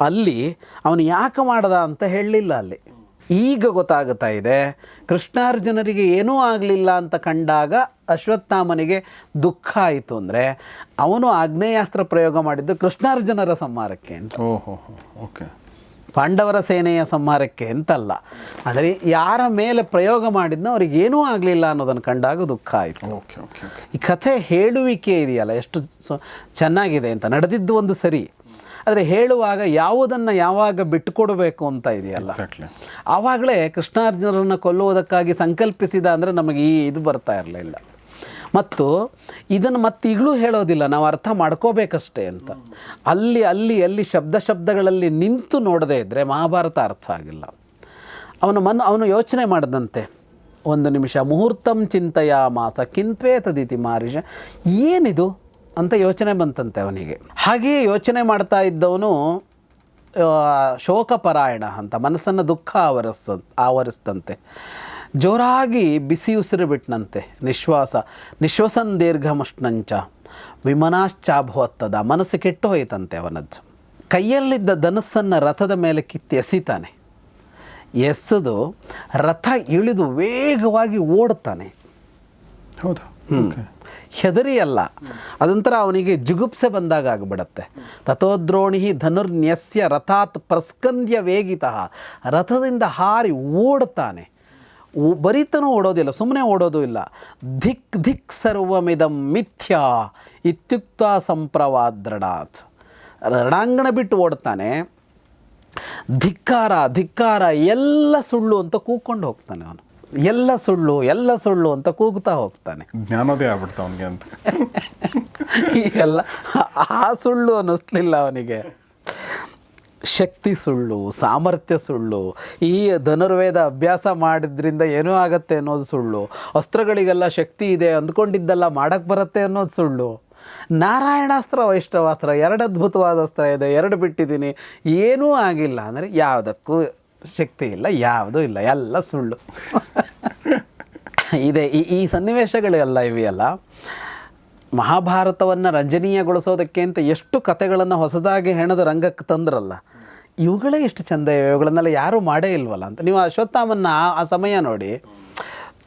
ಅಲ್ಲಿ ಅವನು ಯಾಕೆ ಮಾಡ್ದ ಅಂತ ಹೇಳಲಿಲ್ಲ ಅಲ್ಲಿ. ಈಗ ಗೊತ್ತಾಗುತ್ತಾ ಇದೆ. ಕೃಷ್ಣಾರ್ಜುನರಿಗೆ ಏನೂ ಆಗಲಿಲ್ಲ ಅಂತ ಕಂಡಾಗ ಅಶ್ವತ್ಥಾಮನಿಗೆ ದುಃಖ ಆಯಿತು ಅಂದರೆ ಅವನು ಆಗ್ನೇಯಾಸ್ತ್ರ ಪ್ರಯೋಗ ಮಾಡಿದ್ದು ಕೃಷ್ಣಾರ್ಜುನರ ಸಂಹಾರಕ್ಕೆ ಅಂತ. ಓ ಹೋ ಹೋ ಓಕೆ. ಪಾಂಡವರ ಸೇನೆಯ ಸಂಹಾರಕ್ಕೆ ಅಂತಲ್ಲ. ಆದರೆ ಯಾರ ಮೇಲೆ ಪ್ರಯೋಗ ಮಾಡಿದ್ನ ಅವ್ರಿಗೆ ಏನೂ ಆಗಲಿಲ್ಲ ಅನ್ನೋದನ್ನು ಕಂಡಾಗ ದುಃಖ ಆಯಿತು. Okay okay okay. ಈ ಕಥೆ ಹೇಳುವಿಕೆ ಇದೆಯಲ್ಲ ಎಷ್ಟು ಸೊ ಚೆನ್ನಾಗಿದೆ ಅಂತ. ನಡೆದಿದ್ದು ಒಂದು ಸರಿ. ಆದರೆ ಹೇಳುವಾಗ ಯಾವುದನ್ನು ಯಾವಾಗ ಬಿಟ್ಟುಕೊಡಬೇಕು ಅಂತ ಇದೆಯಲ್ಲ? ಆವಾಗಲೇ ಕೃಷ್ಣಾರ್ಜುನರನ್ನು ಕೊಲ್ಲುವುದಕ್ಕಾಗಿ ಸಂಕಲ್ಪಿಸಿದ ಅಂದರೆ ನಮಗೆ ಈ ಇದು ಬರ್ತಾ ಇರಲಿಲ್ಲ. ಮತ್ತು ಇದನ್ನು ಮತ್ತೆ ಈಗಲೂ ಹೇಳೋದಿಲ್ಲ ನಾವು ಅರ್ಥ ಮಾಡ್ಕೋಬೇಕಷ್ಟೇ ಅಂತ. ಅಲ್ಲಿ ಅಲ್ಲಿ ಅಲ್ಲಿ ಶಬ್ದ ಶಬ್ದಗಳಲ್ಲಿ ನಿಂತು ನೋಡದೇ ಇದ್ದರೆ ಮಹಾಭಾರತ ಅರ್ಥ ಆಗಿಲ್ಲ. ಅವನು ಮನ್ ಅವನು ಯೋಚನೆ ಮಾಡಿದಂತೆ ಒಂದು ನಿಮಿಷ ಮುಹೂರ್ತಂ ಚಿಂತೆಯ ಮಾಸ ಕಿಂತ್ವೇತದಿತಿ ಮಾರಿಷ. ಏನಿದು? ಅಂತ ಯೋಚನೆ ಬಂತಂತೆ ಅವನಿಗೆ. ಹಾಗೆಯೇ ಯೋಚನೆ ಮಾಡ್ತಾ ಇದ್ದವನು ಶೋಕಪರಾಯಣ ಅಂತ, ಮನಸ್ಸನ್ನು ದುಃಖ ಆವರಿಸ ಆವರಿಸ್ತಂತೆ ಜೋರಾಗಿ ಬಿಸಿ ಉಸಿರು ಬಿಟ್ನಂತೆ, ನಿಶ್ವಾಸ. ನಿಶ್ವಸನ್ ದೀರ್ಘಮುಷ್ಣಂಚ, ವಿಮನಾಶ್ಚಾಭವತ್ತದ, ಮನಸ್ಸು ಕೆಟ್ಟು ಹೋಯ್ತಂತೆ ಅವನದ್ದು. ಕೈಯಲ್ಲಿದ್ದ ಧನಸ್ಸನ್ನು ರಥದ ಮೇಲೆ ಕಿತ್ತಿ ಎಸಿತಾನೆ. ಎಸೆದು ರಥ ಇಳಿದು ವೇಗವಾಗಿ ಓಡ್ತಾನೆ ಹೌದಾ. ಹೆದರಿ ಅಲ್ಲ ಅದೊಂಥರ ಅವನಿಗೆ ಜುಗುಪ್ಸೆ ಬಂದಾಗ ಆಗಿಬಿಡತ್ತೆ. ತಥೋದ್ರೋಣಿ ಧನುರ್ನ್ಯಸ್ಯ ರಥಾತ್ ಪ್ರಸ್ಕಂದ್ಯ ವೇಗಿತ. ರಥದಿಂದ ಹಾರಿ ಓಡ್ತಾನೆ ಬರೀತನು ಓಡೋದಿಲ್ಲ ಸುಮ್ಮನೆ ಓಡೋದು ಇಲ್ಲ. ಧಿಕ್ ಧಿಕ್ ಸರ್ವಮಿದಂ ಮಿಥ್ಯಾ ಇತ್ಯುಕ್ತ ಸಂಪ್ರವಾದ್ರಣಾತ್ ರಣಾಂಗಣ ಬಿಟ್ಟು ಓಡ್ತಾನೆ ಧಿಕ್ಕಾರ ಧಿಕ್ಕಾರ, ಎಲ್ಲ ಸುಳ್ಳು ಅಂತ ಕೂಕೊಂಡು ಹೋಗ್ತಾನೆ ಅವನು. ಎಲ್ಲ ಸುಳ್ಳು ಎಲ್ಲ ಸುಳ್ಳು ಅಂತ ಕೂಗ್ತಾ ಹೋಗ್ತಾನೆ. ಜ್ಞಾನೋದಯ ಆಗ್ಬಿಡ್ತಾ ಅವನಿಗೆ ಅಂತ. ಎಲ್ಲ ಆ ಸುಳ್ಳು ಅನ್ನಿಸ್ಲಿಲ್ಲ ಅವನಿಗೆ. ಶಕ್ತಿ ಸುಳ್ಳು ಸಾಮರ್ಥ್ಯ ಸುಳ್ಳು ಈ ಧನುರ್ವೇದ ಅಭ್ಯಾಸ ಮಾಡಿದ್ರಿಂದ ಏನೂ ಆಗತ್ತೆ ಅನ್ನೋದು ಸುಳ್ಳು ಅಸ್ತ್ರಗಳಿಗೆಲ್ಲ ಶಕ್ತಿ ಇದೆ ಅಂದ್ಕೊಂಡಿದ್ದೆಲ್ಲ ಮಾಡಕ್ಕೆ ಬರುತ್ತೆ ಅನ್ನೋದು ಸುಳ್ಳು. ನಾರಾಯಣಾಸ್ತ್ರ ವೈಷ್ಣವಾಸ್ತ್ರ ಎರಡು ಅದ್ಭುತವಾದ ಅಸ್ತ್ರ ಇದೆ ಎರಡು ಬಿಟ್ಟಿದ್ದೀನಿ ಏನೂ ಆಗಿಲ್ಲ. ಅಂದರೆ ಯಾವುದಕ್ಕೂ ಶಕ್ತಿ ಇಲ್ಲ, ಯಾವುದೂ ಇಲ್ಲ, ಎಲ್ಲ ಸುಳ್ಳು. ಇದೆ, ಈ ಈ ಸನ್ನಿವೇಶಗಳೆಲ್ಲ ಇವೆಯಲ್ಲ, ಮಹಾಭಾರತವನ್ನು ರಂಜನೀಯಗೊಳಿಸೋದಕ್ಕೆ ಅಂತ ಎಷ್ಟು ಕಥೆಗಳನ್ನು ಹೊಸದಾಗಿ ಹೆಣದ ರಂಗಕ್ಕೆ ತಂದ್ರಲ್ಲ, ಇವುಗಳೇ ಎಷ್ಟು ಚಂದ ಇವೆ, ಇವುಗಳನ್ನೆಲ್ಲ ಯಾರೂ ಮಾಡೇ ಇಲ್ವಲ್ಲ ಅಂತ. ನೀವು ಅಶ್ವತ್ಥಾಮನ್ನ ಆ- ಆ ಸಮಯ ನೋಡಿ,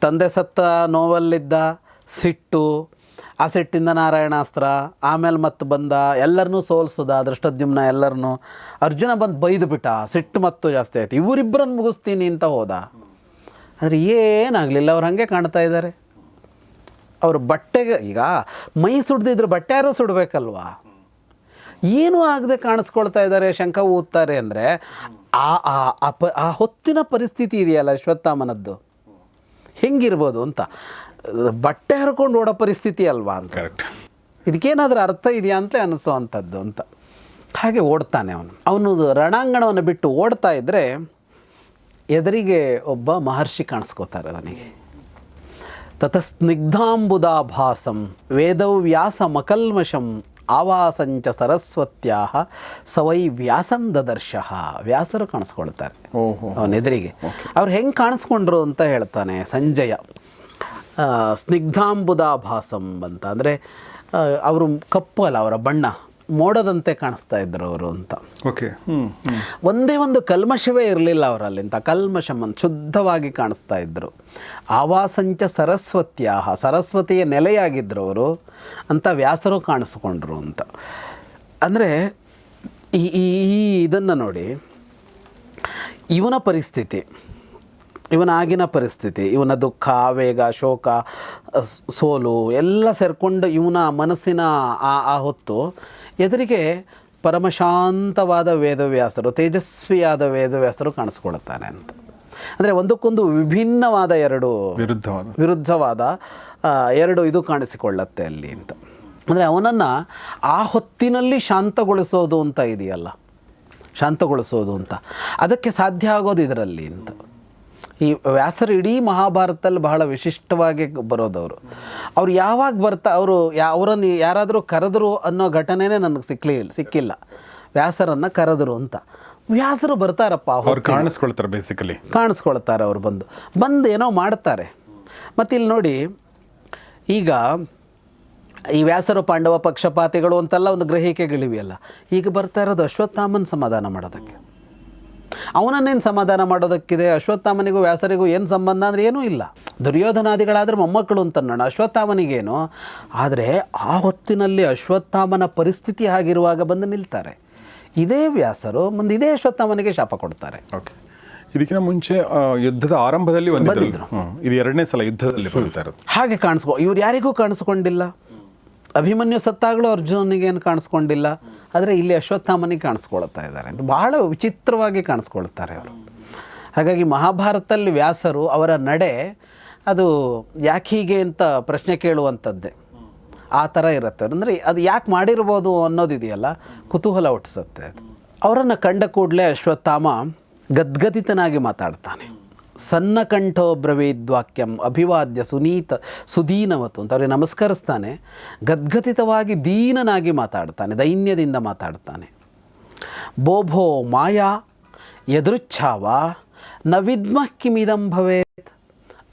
ತಂದೆ ಸತ್ತ ನೋವಲ್ಲಿದ್ದ ಸಿಟ್ಟು ಆ ನಾರಾಯಣಾಸ್ತ್ರ, ಆಮೇಲೆ ಮತ್ತೆ ಬಂದ ಎಲ್ಲರನ್ನೂ ಸೋಲ್ಸದ, ದೃಷ್ಟದ್ಯುಮ್ನ ಎಲ್ಲರನ್ನೂ ಅರ್ಜುನ ಬಂದು ಬೈದು ಬಿಟ್ಟ, ಸಿಟ್ಟು ಮತ್ತು ಜಾಸ್ತಿ ಆಯ್ತು. ಇವರಿಬ್ಬರನ್ನು ಮುಗಿಸ್ತೀನಿ ಅಂತ ಹೋದ. ಆದರೆ ಏನಾಗಲಿಲ್ಲ, ಅವ್ರು ಹಾಗೆ ಕಾಣ್ತಾ ಇದ್ದಾರೆ ಅವ್ರ ಬಟ್ಟೆಗೆ, ಈಗ ಮೈ ಸುಡ್ದಿದ್ರೆ ಬಟ್ಟೆ ಯಾರು ಸುಡಬೇಕಲ್ವಾ? ಏನೂ ಆಗದೆ ಕಾಣಿಸ್ಕೊಳ್ತಾ ಇದ್ದಾರೆ ಶಂಕ ಊದ್ತಾರೆ ಅಂದರೆ, ಆ ಆ ಆ ಪ ಆ ಹೊತ್ತಿನ ಪರಿಸ್ಥಿತಿ ಇದೆಯಲ್ಲ ಅಶ್ವತ್ಥಾಮನದ್ದು. ಹೆಂಗಿರ್ಬೋದು ಅಂತ. ಬಟ್ಟೆ ಹರ್ಕೊಂಡು ಓಡೋ ಪರಿಸ್ಥಿತಿ ಅಲ್ವಾ ಅಂತ. ಕರೆಕ್ಟ್ ಇದಕ್ಕೇನಾದರೂ ಅರ್ಥ ಇದೆಯಾ ಅಂತಲೇ ಅನಿಸೋ ಅಂಥದ್ದು ಅಂತ. ಹಾಗೆ ಓಡ್ತಾನೆ ಅವನು. ಅವನು ರಣಾಂಗಣವನ್ನು ಬಿಟ್ಟು ಓಡ್ತಾ ಇದ್ದರೆ ಎದುರಿಗೆ ಒಬ್ಬ ಮಹರ್ಷಿ ಕಾಣಿಸ್ಕೋತಾರೆ ಅವನಿಗೆ ತತಸ್ನಿಗ್ಧಾಂಬುದಾಭಾಸಂ ವೇದವ್ಯಾಸ ಮಕಲ್ಮಷಂ ಆವಾಸಂಚ ಸರಸ್ವತ್ಯಾಹ ಸವೈ ವ್ಯಾಸಂ ದದರ್ಶಃ ವ್ಯಾಸರು ಕಾಣಿಸ್ಕೊಳ್ತಾರೆ ಅವನೆದುರಿಗೆ ಅವನ ಎದುರಿಗೆ. ಅವ್ರು ಹೆಂಗೆ ಕಾಣಿಸ್ಕೊಂಡ್ರು ಅಂತ ಹೇಳ್ತಾನೆ ಸಂಜಯ. ಸ್ನಿಗ್ಧಾಂಬುದಾಭಾಸಂ ಅಂತ. ಅಂದರೆ ಅವರು ಕಪ್ಪು ಅಲ್ಲ ಅವರ ಬಣ್ಣ ಮೋಡದಂತೆ ಕಾಣಿಸ್ತಾ ಇದ್ರು ಅವರು ಅಂತ. ಓಕೆ. ಒಂದೇ ಒಂದು ಕಲ್ಮಶವೇ ಇರಲಿಲ್ಲ ಅವರಲ್ಲಿ ಅಂತ. ಕಲ್ಮಶಂ ಅಂತ ಶುದ್ಧವಾಗಿ ಕಾಣಿಸ್ತಾ ಇದ್ದರು ಆವಾಸಂಚ ಸರಸ್ವತಿಯ ಸರಸ್ವತಿಯ ನೆಲೆಯಾಗಿದ್ದರು ಅವರು ಅಂತ ವ್ಯಾಸರು ಕಾಣಿಸ್ಕೊಂಡ್ರು ಅಂತ. ಅಂದರೆ ಈ ಈ ಇದನ್ನು ನೋಡಿ ಇವನ ಪರಿಸ್ಥಿತಿ. ಇವನ ಆಗಿನ ಪರಿಸ್ಥಿತಿ ಇವನ ದುಃಖ ಆವೇಗ ಶೋಕ ಸೋಲು ಎಲ್ಲ ಸೇರಿಕೊಂಡು ಇವನ ಮನಸ್ಸಿನ ಆ ಆ ಹೊತ್ತು ಎದುರಿಗೆ ಪರಮಶಾಂತವಾದ ವೇದವ್ಯಾಸರು ತೇಜಸ್ವಿಯಾದ ವೇದವ್ಯಾಸರು ಕಾಣಿಸ್ಕೊಳ್ತಾನೆ ಅಂತ. ಅಂದರೆ ಒಂದಕ್ಕೊಂದು ವಿಭಿನ್ನವಾದ ಎರಡು ವಿರುದ್ಧವಾದ. ವಿರುದ್ಧವಾದ ಎರಡು ಇದು ಕಾಣಿಸಿಕೊಳ್ಳತ್ತೆ ಅಲ್ಲಿ ಅಂತ. ಅಂದರೆ ಅವನನ್ನು ಆ ಹೊತ್ತಿನಲ್ಲಿ ಶಾಂತಗೊಳಿಸೋದು ಅಂತ ಇದೆಯಲ್ಲ ಶಾಂತಗೊಳಿಸೋದು ಅಂತ. ಅದಕ್ಕೆ ಸಾಧ್ಯ ಆಗೋದು ಇದರಲ್ಲಿ ಅಂತ. ಈ ವ್ಯಾಸರು ಇಡೀ ಮಹಾಭಾರತದಲ್ಲಿ ಬಹಳ ವಿಶಿಷ್ಟವಾಗಿ ಬರೋದವರು ಅವ್ರು. ಯಾವಾಗ ಬರ್ತಾ ಅವರು ಯಾ ಅವರನ್ನು ಯಾರಾದರೂ ಕರೆದರು ಅನ್ನೋ ಘಟನೆನೇ ನನಗೆ ಸಿಕ್ಕಲಿ ಸಿಕ್ಕಿಲ್ಲ. ವ್ಯಾಸರನ್ನು ಕರೆದರು ಅಂತ. ವ್ಯಾಸರು ಬರ್ತಾರಪ್ಪ ಅವ್ರು ಕಾಣಿಸ್ಕೊಳ್ತಾರೆ ಬೇಸಿಕಲಿ ಕಾಣಿಸ್ಕೊಳ್ತಾರೆ ಅವ್ರು ಬಂದು. ಬಂದು ಏನೋ ಮಾಡ್ತಾರೆ. ಮತ್ತು ಇಲ್ಲಿ ನೋಡಿ ಈಗ ಈ ವ್ಯಾಸರು ಪಾಂಡವ ಪಕ್ಷಪಾತಿಗಳು ಅಂತೆಲ್ಲ ಒಂದು ಗ್ರಹಿಕೆಗಳಿವೆಯಲ್ಲ. ಈಗ ಬರ್ತಾ ಇರೋದು ಅಶ್ವತ್ಥಾಮನ್ ಸಮಾಧಾನ ಮಾಡೋದಕ್ಕೆ. ಅವನನ್ನೇನು ಸಮಾಧಾನ ಮಾಡೋದಕ್ಕಿದೆ? ಅಶ್ವತ್ಥಾಮನಿಗೂ ವ್ಯಾಸರಿಗೂ ಏನು ಸಂಬಂಧ ಅಂದರೆ ಏನೂ ಇಲ್ಲ. ದುರ್ಯೋಧನಾದಿಗಳಾದರೆ ಮೊಮ್ಮಕ್ಕಳು ಅಂತ ಅಂತನ್ನೋಣ ಅಶ್ವತ್ಥಾಮನಿಗೇನು? ಆದರೆ ಆ ಹೊತ್ತಿನಲ್ಲಿ ಅಶ್ವತ್ಥಾಮನ ಪರಿಸ್ಥಿತಿ ಆಗಿರುವಾಗ ಬಂದು ನಿಲ್ತಾರೆ. ಇದೇ ವ್ಯಾಸರು ಮುಂದೆ ಇದೇ ಅಶ್ವತ್ಥಾಮನಿಗೆ ಶಾಪ ಕೊಡ್ತಾರೆ. ಓಕೆ. ಇದಕ್ಕಿಂತ ಮುಂಚೆ ಯುದ್ಧದ ಆರಂಭದಲ್ಲಿ ಬಂದಿದ್ರು. ಹ್ಞೂ ಇದು ಎರಡನೇ ಸಲ ಯುದ್ಧದಲ್ಲಿ ಬರ್ತಾರೆ ಇರೋದು. ಹಾಗೆ ಕಾಣಿಸ್ಕೊ ಇವ್ರು ಯಾರಿಗೂ ಕಾಣಿಸ್ಕೊಂಡಿಲ್ಲ. ಅಭಿಮನ್ಯು ಸತ್ತಾಗಲೂ ಅರ್ಜುನನಿಗೇನು ಕಾಣಿಸ್ಕೊಂಡಿಲ್ಲ. ಆದರೆ ಇಲ್ಲಿ ಅಶ್ವತ್ಥಾಮನಿಗೆ ಕಾಣಿಸ್ಕೊಳ್ತಾ ಇದ್ದಾರೆ. ಅಂತ ಬಹಳ ವಿಚಿತ್ರವಾಗಿ ಕಾಣಿಸ್ಕೊಳ್ತಾರೆ ಅವರು. ಹಾಗಾಗಿ ಮಹಾಭಾರತದಲ್ಲಿ ವ್ಯಾಸರು ಅವರ ನಡೆ ಅದು ಯಾಕೆ ಹೀಗೆ ಅಂತ ಪ್ರಶ್ನೆ ಕೇಳುವಂಥದ್ದೇ. ಆ ಥರ ಇರುತ್ತೆ. ಅಂದರೆ ಅದು ಯಾಕೆ ಮಾಡಿರ್ಬೋದು ಅನ್ನೋದಿದೆಯಲ್ಲ, ಕುತೂಹಲ ಹುಟ್ಟಿಸುತ್ತೆ ಅದು. ಅವರನ್ನು ಕಂಡ ಕೂಡಲೇ ಅಶ್ವತ್ಥಾಮ ಗದ್ಗದಿತನಾಗಿ ಮಾತಾಡ್ತಾನೆ. ಸನ್ನ ಕಂಠೋ ಬ್ರವೀದ್ವಾಕ್ಯಂ ಅಭಿವಾದ್ಯ ಸುನೀತ ಸುದೀನವತು ಅಂತ. ಅವರಿಗೆ ನಮಸ್ಕರಿಸ್ತಾನೆ. ಗದ್ಗತಿತವಾಗಿ ದೀನನಾಗಿ ಮಾತಾಡ್ತಾನೆ, ದೈನ್ಯದಿಂದ ಮಾತಾಡ್ತಾನೆ. ಬೋಭೋ ಮಾಯಾ ಯದೃಚ್ಛಾವ ನ ವಿದ್ಮಃ ಕಿಮಿದಂ ಭವೇತ್,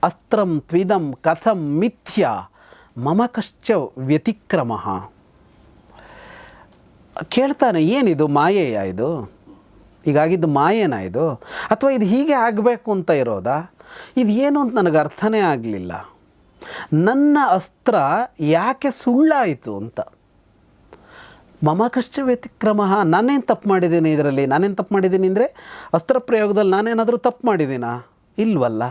ಅಸ್ತ್ರಂ ತ್ವಿದಂ ಕಥಂ ಮಿಥ್ಯ, ಮಮ ಕಶ್ಚ ವ್ಯತಿಕ್ರಮ. ಕೇಳ್ತಾನೆ, ಏನಿದು ಮಾಯೆಯ ಇದು? ಈಗಾಗಿದ್ದು ಮಾಯೇನ ಇದು? ಅಥವಾ ಇದು ಹೀಗೆ ಆಗಬೇಕು ಅಂತ ಇರೋದಾ? ಇದು ಏನು ಅಂತ ನನಗೆ ಅರ್ಥನೇ ಆಗಲಿಲ್ಲ. ನನ್ನ ಅಸ್ತ್ರ ಯಾಕೆ ಸುಳ್ಳಾಯಿತು ಅಂತ. ಮಮ ಕಷ್ಟ ವ್ಯತಿಕ್ರಮ ನಾನೇನು ತಪ್ಪು ಮಾಡಿದ್ದೀನಿ ಇದರಲ್ಲಿ? ನಾನೇನು ತಪ್ಪು ಮಾಡಿದ್ದೀನಿ ಅಂದರೆ ಅಸ್ತ್ರ ಪ್ರಯೋಗದಲ್ಲಿ ನಾನೇನಾದರೂ ತಪ್ಪು ಮಾಡಿದ್ದೀನಾ? ಇಲ್ವಲ್ಲ.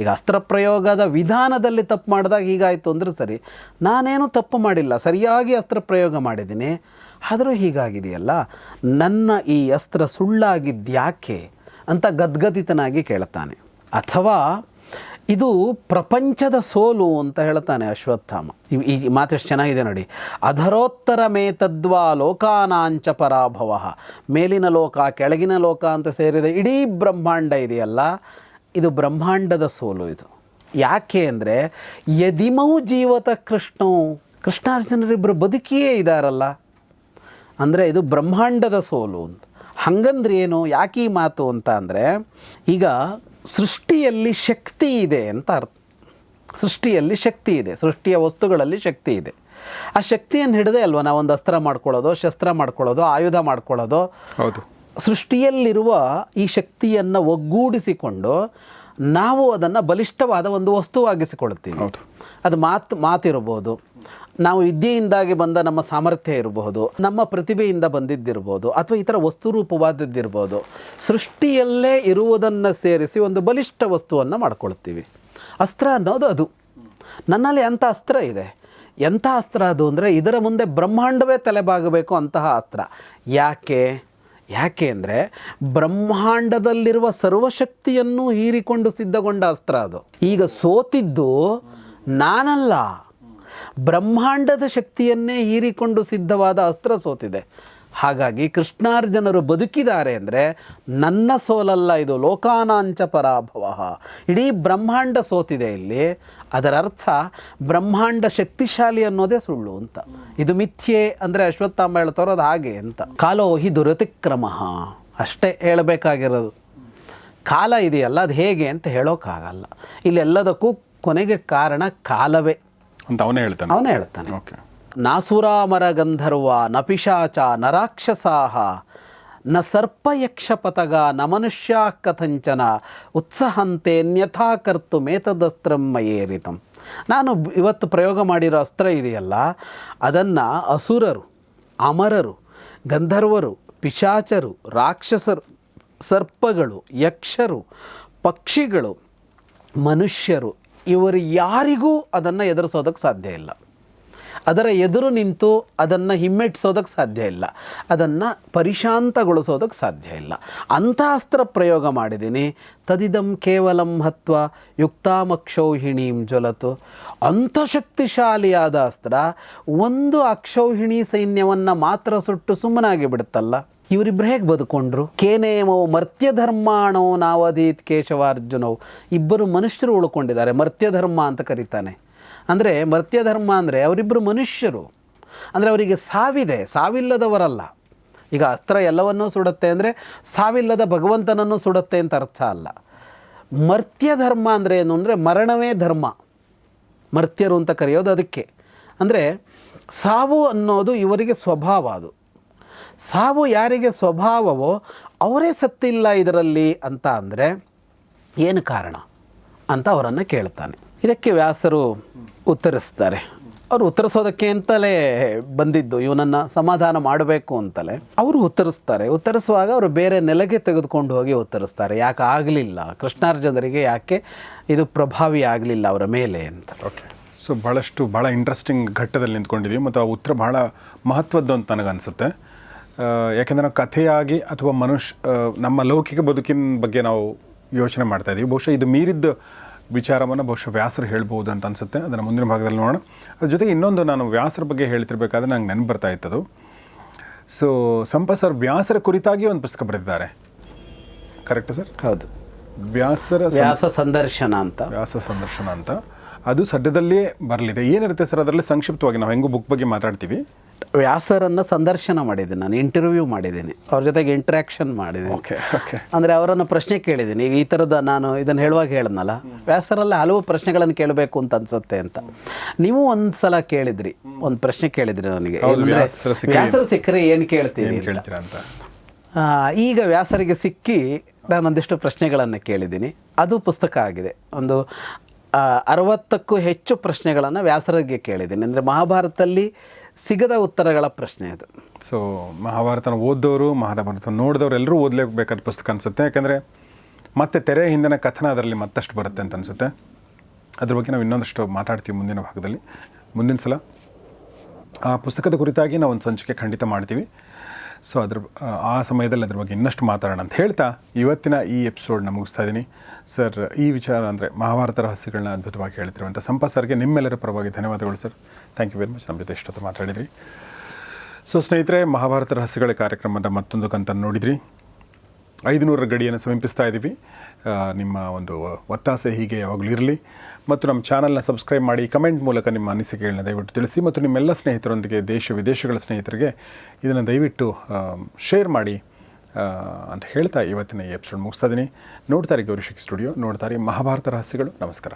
ಈಗ ಅಸ್ತ್ರ ಪ್ರಯೋಗದ ವಿಧಾನದಲ್ಲಿ ತಪ್ಪು ಮಾಡಿದಾಗ ಹೀಗಾಯಿತು ಅಂದರೆ ಸರಿ, ನಾನೇನು ತಪ್ಪು ಮಾಡಿಲ್ಲ, ಸರಿಯಾಗಿ ಅಸ್ತ್ರ ಪ್ರಯೋಗ ಮಾಡಿದ್ದೀನಿ. ಆದರೂ ಹೀಗಾಗಿದೆಯಲ್ಲ, ನನ್ನ ಈ ಅಸ್ತ್ರ ಸುಳ್ಳಾಗಿದ್ದ್ಯಾಕೆ ಅಂತ ಗದ್ಗದಿತನಾಗಿ ಕೇಳ್ತಾನೆ ಅಥವಾ ಇದು ಪ್ರಪಂಚದ ಸೋಲು ಅಂತ ಹೇಳ್ತಾನೆ ಅಶ್ವತ್ಥಾಮ. ಈ- ಮಾತೆಷ್ಟು ಚೆನ್ನಾಗಿದೆ ನೋಡಿ. ಅಧರೋತ್ತರ ಮೇತದ್ವಾ ಲೋಕಾನಾಂಚ ಪರಾಭವ. ಮೇಲಿನ ಲೋಕ ಕೆಳಗಿನ ಲೋಕ ಅಂತ ಸೇರಿದ. ಇಡೀ ಬ್ರಹ್ಮಾಂಡ ಇದೆಯಲ್ಲ. ಇದು ಬ್ರಹ್ಮಾಂಡದ ಸೋಲು ಇದು. ಯಾಕೆ ಅಂದರೆ ಯದಿಮೌ ಜೀವತ ಕೃಷ್ಣವು ಕೃಷ್ಣಾರ್ಜುನರಿಬ್ಬರು ಬದುಕಿಯೇ ಇದ್ದಾರಲ್ಲ ಅಂದರೆ ಇದು ಬ್ರಹ್ಮಾಂಡದ ಸೋಲು ಅಂತ. ಹಂಗಂದ್ರೆ ಏನು, ಯಾಕೆ ಈ ಮಾತು ಅಂತ ಅಂದರೆ, ಈಗ ಸೃಷ್ಟಿಯಲ್ಲಿ ಶಕ್ತಿ ಇದೆ ಅಂತ ಅರ್ಥ. ಸೃಷ್ಟಿಯಲ್ಲಿ ಶಕ್ತಿ ಇದೆ, ಸೃಷ್ಟಿಯ ವಸ್ತುಗಳಲ್ಲಿ ಶಕ್ತಿ ಇದೆ. ಆ ಶಕ್ತಿಯನ್ನು ಹಿಡಿದೇ ಅಲ್ವಾ ಒಂದು ಅಸ್ತ್ರ ಮಾಡ್ಕೊಳ್ಳೋದು, ಶಸ್ತ್ರ ಮಾಡ್ಕೊಳ್ಳೋದು, ಆಯುಧ ಮಾಡ್ಕೊಳ್ಳೋದು? ಹೌದು. ಸೃಷ್ಟಿಯಲ್ಲಿರುವ ಈ ಶಕ್ತಿಯನ್ನು ಒಗ್ಗೂಡಿಸಿಕೊಂಡು ನಾವು ಅದನ್ನು ಬಲಿಷ್ಠವಾದ ಒಂದು ವಸ್ತುವಾಗಿಸಿಕೊಳ್ತೀವಿ ಹೌದು. ಅದು ಮಾತು ಮಾತಿರ್ಬೋದು. ನಾವು ವಿದ್ಯೆಯಿಂದಾಗಿ ಬಂದ ನಮ್ಮ ಸಾಮರ್ಥ್ಯ ಇರಬಹುದು ನಮ್ಮ ಪ್ರತಿಭೆಯಿಂದ ಬಂದಿದ್ದಿರ್ಬೋದು ಅಥವಾ ಈ ಥರ ವಸ್ತು ರೂಪವಾದದ್ದಿರ್ಬೋದು ಸೃಷ್ಟಿಯಲ್ಲೇ ಇರುವುದನ್ನು ಸೇರಿಸಿ ಒಂದು ಬಲಿಷ್ಠ ವಸ್ತುವನ್ನು ಮಾಡ್ಕೊಳ್ತೀವಿ. ಅಸ್ತ್ರ ಅನ್ನೋದು ಅದು. ನನ್ನಲ್ಲಿ ಅಂಥ ಅಸ್ತ್ರ ಇದೆ. ಎಂಥ ಅಸ್ತ್ರ ಅದು ಅಂದರೆ ಇದರ ಮುಂದೆ ಬ್ರಹ್ಮಾಂಡವೇ ತಲೆಬಾಗಬೇಕು ಅಂತಹ ಅಸ್ತ್ರ. ಯಾಕೆ? ಯಾಕೆ ಅಂದರೆ ಬ್ರಹ್ಮಾಂಡದಲ್ಲಿರುವ ಸರ್ವಶಕ್ತಿಯನ್ನು ಹೀರಿಕೊಂಡು ಸಿದ್ಧಗೊಂಡ ಅಸ್ತ್ರ ಅದು. ಈಗ ಸೋತಿದ್ದು ನಾನಲ್ಲ. ಬ್ರಹ್ಮಾಂಡದ ಶಕ್ತಿಯನ್ನೇ ಹೀರಿಕೊಂಡು ಸಿದ್ಧವಾದ ಅಸ್ತ್ರ ಸೋತಿದೆ. ಹಾಗಾಗಿ ಕೃಷ್ಣಾರ್ಜುನರು ಬದುಕಿದ್ದಾರೆ ಅಂದರೆ ನನ್ನ ಸೋಲಲ್ಲ ಇದು ಲೋಕಾನಾಂಚ ಪರಾಭವ. ಇಡೀ ಬ್ರಹ್ಮಾಂಡ ಸೋತಿದೆ ಇಲ್ಲಿ. ಅದರ ಅರ್ಥ ಬ್ರಹ್ಮಾಂಡ ಶಕ್ತಿಶಾಲಿ ಅನ್ನೋದೇ ಸುಳ್ಳು ಅಂತ. ಇದು ಮಿಥ್ಯೆ ಅಂದರೆ ಅಶ್ವತ್ಥಾಮ ಹೇಳ್ತಾರೋ ಅದು ಹಾಗೆ ಅಂತ. ಕಾಲೋ ಹಿ ದುರತಿಕ್ರಮ. ಅಷ್ಟೇ ಹೇಳಬೇಕಾಗಿರೋದು. ಕಾಲ ಇದೆಯಲ್ಲ ಅದು ಹೇಗೆ ಅಂತ ಹೇಳೋಕ್ಕಾಗಲ್ಲ. ಇಲ್ಲೆಲ್ಲದಕ್ಕೂ ಕೊನೆಗೆ ಕಾರಣ ಕಾಲವೇ. ಅಂತ ಅವನೇ ಹೇಳ್ತಾನೆ. ಅವನೇ ಹೇಳ್ತಾನೆ. ಓಕೆ. ನಾಸುರಾಮರ ಗಂಧರ್ವ ನ ಪಿಶಾಚ ನ ರಾಕ್ಷಸಾಹ ನ ಸರ್ಪಯಕ್ಷಪತಗ ನ ಮನುಷ್ಯ ಕಥಂಚನ ಉತ್ಸಾಹಂತೆ ನ್ಯಥಾ ಕರ್ತು ಮೇತದಸ್ತ್ರಂ ಮಯೇರಿತಂ. ನಾನು ಇವತ್ತು ಪ್ರಯೋಗ ಮಾಡಿರೋ ಅಸ್ತ್ರ ಇದೆಯಲ್ಲ, ಅದನ್ನು ಅಸುರರು, ಅಮರರು, ಗಂಧರ್ವರು, ಪಿಶಾಚರು, ರಾಕ್ಷಸರು, ಸರ್ಪಗಳು, ಯಕ್ಷರು, ಪಕ್ಷಿಗಳು, ಮನುಷ್ಯರು, ಇವರು ಯಾರಿಗೂ ಅದನ್ನು ಎದುರಿಸೋದಕ್ಕೆ ಸಾಧ್ಯ ಇಲ್ಲ. ಅದರ ಎದುರು ನಿಂತು ಅದನ್ನು ಹಿಮ್ಮೆಟ್ಟಿಸೋದಕ್ಕೆ ಸಾಧ್ಯ ಇಲ್ಲ. ಅದನ್ನು ಪರಿಶಾಂತಗೊಳಿಸೋದಕ್ಕೆ ಸಾಧ್ಯ ಇಲ್ಲ. ಅಂಥ ಅಸ್ತ್ರ ಪ್ರಯೋಗ ಮಾಡಿದ್ದೀನಿ. ತದಿದಂ ಕೇವಲಂ ಹತ್ವ ಯುಕ್ತಾಮಕ್ಷೌಹಿಣೀಂ ಜ್ವಲತು. ಅಂಥ ಶಕ್ತಿಶಾಲಿಯಾದ ಅಸ್ತ್ರ ಒಂದು ಅಕ್ಷೌಹಿಣಿ ಸೈನ್ಯವನ್ನು ಮಾತ್ರ ಸುಟ್ಟು ಸುಮ್ಮನಾಗಿ ಬಿಡುತ್ತಲ್ಲ. ಇವರಿಬ್ರು ಹೇಗೆ ಬದುಕೊಂಡ್ರು? ಕೇನೇಮೋ ಮರ್ತ್ಯಧರ್ಮಾಣೋ ನಾವಧೀತ್ ಕೇಶವಾರ್ಜುನವು ಇಬ್ಬರು ಮನುಷ್ಯರು ಉಳ್ಕೊಂಡಿದ್ದಾರೆ. ಮರ್ತ್ಯಧರ್ಮ ಅಂತ ಕರೀತಾನೆ. ಅಂದರೆ ಮರ್ತ್ಯ ಧರ್ಮ ಅಂದರೆ ಅವರಿಬ್ಬರು ಮನುಷ್ಯರು. ಅಂದರೆ ಅವರಿಗೆ ಸಾವಿದೆ, ಸಾವಿಲ್ಲದವರಲ್ಲ. ಈಗ ಅಸ್ತ್ರ ಎಲ್ಲವನ್ನೂ ಸುಡುತ್ತೆ ಅಂದರೆ ಸಾವಿಲ್ಲದ ಭಗವಂತನನ್ನು ಸುಡುತ್ತೆ ಅಂತ ಅರ್ಥ ಅಲ್ಲ. ಮರ್ತ್ಯ ಧರ್ಮ ಅಂದರೆ ಏನು ಅಂದರೆ ಮರಣವೇ ಧರ್ಮ. ಮರ್ತ್ಯರು ಅಂತ ಕರೆಯೋದು ಅದಕ್ಕೆ. ಅಂದರೆ ಸಾವು ಅನ್ನೋದು ಇವರಿಗೆ ಸ್ವಭಾವ ಅದು. ಸಾವು ಯಾರಿಗೆ ಸ್ವಭಾವವೋ ಅವರೇ ಸತ್ತಿಲ್ಲ ಇದರಲ್ಲಿ ಅಂತ ಅಂದರೆ ಏನು ಕಾರಣ ಅಂತ ಅವರನ್ನು ಕೇಳ್ತಾನೆ. ಇದಕ್ಕೆ ವ್ಯಾಸರು ಉತ್ತರಿಸ್ತಾರೆ. ಅವರು ಉತ್ತರಿಸೋದಕ್ಕೆ ಅಂತಲೇ ಬಂದಿದ್ದು, ಇವನನ್ನು ಸಮಾಧಾನ ಮಾಡಬೇಕು ಅಂತಲೇ. ಅವರು ಉತ್ತರಿಸ್ತಾರೆ. ಉತ್ತರಿಸುವಾಗ ಅವರು ಬೇರೆ ನೆಲೆಗೆ ತೆಗೆದುಕೊಂಡು ಹೋಗಿ ಉತ್ತರಿಸ್ತಾರೆ. ಯಾಕೆ ಆಗಲಿಲ್ಲ? ಕೃಷ್ಣಾರ್ಜುನರಿಗೆ ಯಾಕೆ ಇದು ಪ್ರಭಾವಿ ಆಗಲಿಲ್ಲ ಅವರ ಮೇಲೆ ಅಂತ. ಓಕೆ ಸೊ ಭಾಳಷ್ಟು ಭಾಳ ಇಂಟ್ರೆಸ್ಟಿಂಗ್ ಘಟ್ಟದಲ್ಲಿ ನಿಂತ್ಕೊಂಡಿದ್ದೀವಿ ಮತ್ತು ಆ ಉತ್ತರ ಭಾಳ ಮಹತ್ವದ್ದು ಅಂತ ನನಗನ್ಸುತ್ತೆ. ಯಾಕೆಂದರೆ ನಾವು ಕಥೆಯಾಗಿ ಅಥವಾ ಮನುಷ್ಯ ನಮ್ಮ ಲೌಕಿಕ ಬದುಕಿನ ಬಗ್ಗೆ ನಾವು ಯೋಚನೆ ಮಾಡ್ತಾ ಇದ್ದೀವಿ ಬಹುಶಃ ಇದು ಮೀರಿದ್ದ ವಿಚಾರವನ್ನು ಬಹುಶಃ ವ್ಯಾಸರು ಹೇಳ್ಬೋದು ಅಂತ ಅನಿಸುತ್ತೆ. ಅದನ್ನು ಮುಂದಿನ ಭಾಗದಲ್ಲಿ ನೋಡೋಣ. ಅದ್ರ ಜೊತೆಗೆ ಇನ್ನೊಂದು ನಾನು ವ್ಯಾಸರ ಬಗ್ಗೆ ಹೇಳ್ತಿರ್ಬೇಕಾದ್ರೆ ನಂಗೆ ನೆನಪು ಬರ್ತಾ ಇತ್ತದು. ಸೊ ಸಂಪ ಸರ್ ವ್ಯಾಸರ ಕುರಿತಾಗಿ ಒಂದು ಪುಸ್ತಕ ಬರೆದಿದ್ದಾರೆ. ಕರೆಕ್ಟ್ ಸರ್ ಹೌದು. ವ್ಯಾಸರ ವ್ಯಾಸ ಸಂದರ್ಶನ ಅಂತ. ವ್ಯಾಸ ಸಂದರ್ಶನ ಅಂತ. ಅದು ಸದ್ಯದಲ್ಲಿಯೇ ಬರಲಿದೆ. ಏನಿರುತ್ತೆ ಸರ್ ಅದರಲ್ಲಿ ಸಂಕ್ಷಿಪ್ತವಾಗಿ ನಾವು ಹೆಂಗೂ ಬುಕ್ ಬಗ್ಗೆ ಮಾತಾಡ್ತೀವಿ. ವ್ಯಾಸರನ್ನು ಸಂದರ್ಶನ ಮಾಡಿದ್ದೀನಿ ನಾನು ಇಂಟರ್ವ್ಯೂ ಮಾಡಿದ್ದೀನಿ. ಅವ್ರ ಜೊತೆಗೆ ಇಂಟ್ರ್ಯಾಕ್ಷನ್ ಮಾಡಿದ್ದೀನಿ. ಓಕೆ ಓಕೆ ಅಂದರೆ ಅವರನ್ನು ಪ್ರಶ್ನೆ ಕೇಳಿದ್ದೀನಿ ಈಗ ಈ ಥರದ ನಾನು ಇದನ್ನು ಹೇಳುವಾಗ ಹೇಳಿದ್ನಲ್ಲ ವ್ಯಾಸರಲ್ಲಿ ಹಲವು ಪ್ರಶ್ನೆಗಳನ್ನು ಕೇಳಬೇಕು ಅಂತ ಅನ್ಸುತ್ತೆ ಅಂತ. ನೀವು ಒಂದು ಸಲ ಕೇಳಿದ್ರಿ ಒಂದು ಪ್ರಶ್ನೆ ಕೇಳಿದ್ರಿ ನನಗೆ. ವ್ಯಾಸರು ಸಿಕ್ಕರೆ ಏನು ಕೇಳ್ತೀನಿ. ಕೇಳ್ತೀರಾ ಈಗ ವ್ಯಾಸರಿಗೆ ಸಿಕ್ಕಿ ನಾನೊಂದಿಷ್ಟು ಪ್ರಶ್ನೆಗಳನ್ನು ಕೇಳಿದ್ದೀನಿ. ಅದು ಪುಸ್ತಕ ಆಗಿದೆ. ಒಂದು ಅರವತ್ತಕ್ಕೂ ಹೆಚ್ಚು ಪ್ರಶ್ನೆಗಳನ್ನು ವ್ಯಾಸರಿಗೆ ಕೇಳಿದ್ದೀನಿ. ಅಂದರೆ ಮಹಾಭಾರತದಲ್ಲಿ ಸಿಗದ ಉತ್ತರಗಳ ಪ್ರಶ್ನೆ ಅದು. ಸೊ ಮಹಾಭಾರತನ ಓದೋರು ಮಹಾಭಾರತ ನೋಡಿದವರು ಎಲ್ಲರೂ ಓದಲೇಬೇಕಾದ ಪುಸ್ತಕ ಅನಿಸುತ್ತೆ. ಯಾಕೆಂದರೆ ಮತ್ತೆ ತೆರೆ ಹಿಂದಿನ ಕಥನ ಅದರಲ್ಲಿ ಮತ್ತಷ್ಟು ಬರುತ್ತೆ ಅಂತ ಅನಿಸುತ್ತೆ. ಅದ್ರ ಬಗ್ಗೆ ನಾವು ಇನ್ನೊಂದಷ್ಟು ಮಾತಾಡ್ತೀವಿ ಮುಂದಿನ ಭಾಗದಲ್ಲಿ. ಮುಂದಿನ ಸಲ ಆ ಪುಸ್ತಕದ ಕುರಿತಾಗಿ ನಾವು ಒಂದು ಸಂಚಿಕೆ ಖಂಡಿತ ಮಾಡ್ತೀವಿ. ಸೊ ಅದ್ರ, ಆ ಸಮಯದಲ್ಲಿ ಅದ್ರ ಬಗ್ಗೆ ಇನ್ನಷ್ಟು ಮಾತಾಡೋಣ ಅಂತ ಹೇಳ್ತಾ ಇವತ್ತಿನ ಈ ಎಪಿಸೋಡ್ನ ಮುಗಿಸ್ತಾ ಇದ್ದೀನಿ ಸರ್ ಈ ವಿಚಾರ ಅಂದರೆ ಮಹಾಭಾರತ ರಹಸ್ಯಗಳನ್ನ ಅದ್ಭುತವಾಗಿ ಹೇಳ್ತಿರುವಂಥ ಸಂಪ ಸರ್ಗೆ ನಿಮ್ಮೆಲ್ಲರ ಪರವಾಗಿ ಧನ್ಯವಾದಗಳು sir thank you very much ನಮ್ಮ ಜೊತೆ ಇಷ್ಟೊತ್ತು ಮಾತಾಡಿದ್ರಿ. ಸೊ ಸ್ನೇಹಿತರೆ ಮಹಾಭಾರತ ರಹಸ್ಯಗಳ ಕಾರ್ಯಕ್ರಮದ ಮತ್ತೊಂದು ಕಂತನ್ನು ನೋಡಿದ್ರಿ. ಐದುನೂರರ ಗಡಿಯನ್ನು ಸಮೀಪಿಸ್ತಾ ಇದ್ದೀವಿ. ನಿಮ್ಮ ಒಂದು ಒತ್ತಾಸೆ ಹೀಗೆ ಯಾವಾಗಲೂ ಇರಲಿ. ಮತ್ತು ನಮ್ಮ ಚಾನಲ್ನ ಸಬ್ಸ್ಕ್ರೈಬ್ ಮಾಡಿ ಕಮೆಂಟ್ ಮೂಲಕ ನಿಮ್ಮ ಅನಿಸಿಕೆಗಳನ್ನ ದಯವಿಟ್ಟು ತಿಳಿಸಿ. ಮತ್ತು ನಿಮ್ಮೆಲ್ಲ ಸ್ನೇಹಿತರೊಂದಿಗೆ ದೇಶ ವಿದೇಶಗಳ ಸ್ನೇಹಿತರಿಗೆ ಇದನ್ನು ದಯವಿಟ್ಟು ಶೇರ್ ಮಾಡಿ ಅಂತ ಹೇಳ್ತಾ ಇವತ್ತಿನ ಈ ಎಪಿಸೋಡ್ ಮುಗಿಸ್ತಾ ಇದ್ದೀನಿ. ನೋಡ್ತಾರೆ ಗೌರಿಶಿಕ್ ಸ್ಟುಡಿಯೋ ನೋಡ್ತಾರೆ ಮಹಾಭಾರತ ರಹಸ್ಯಗಳು. ನಮಸ್ಕಾರ.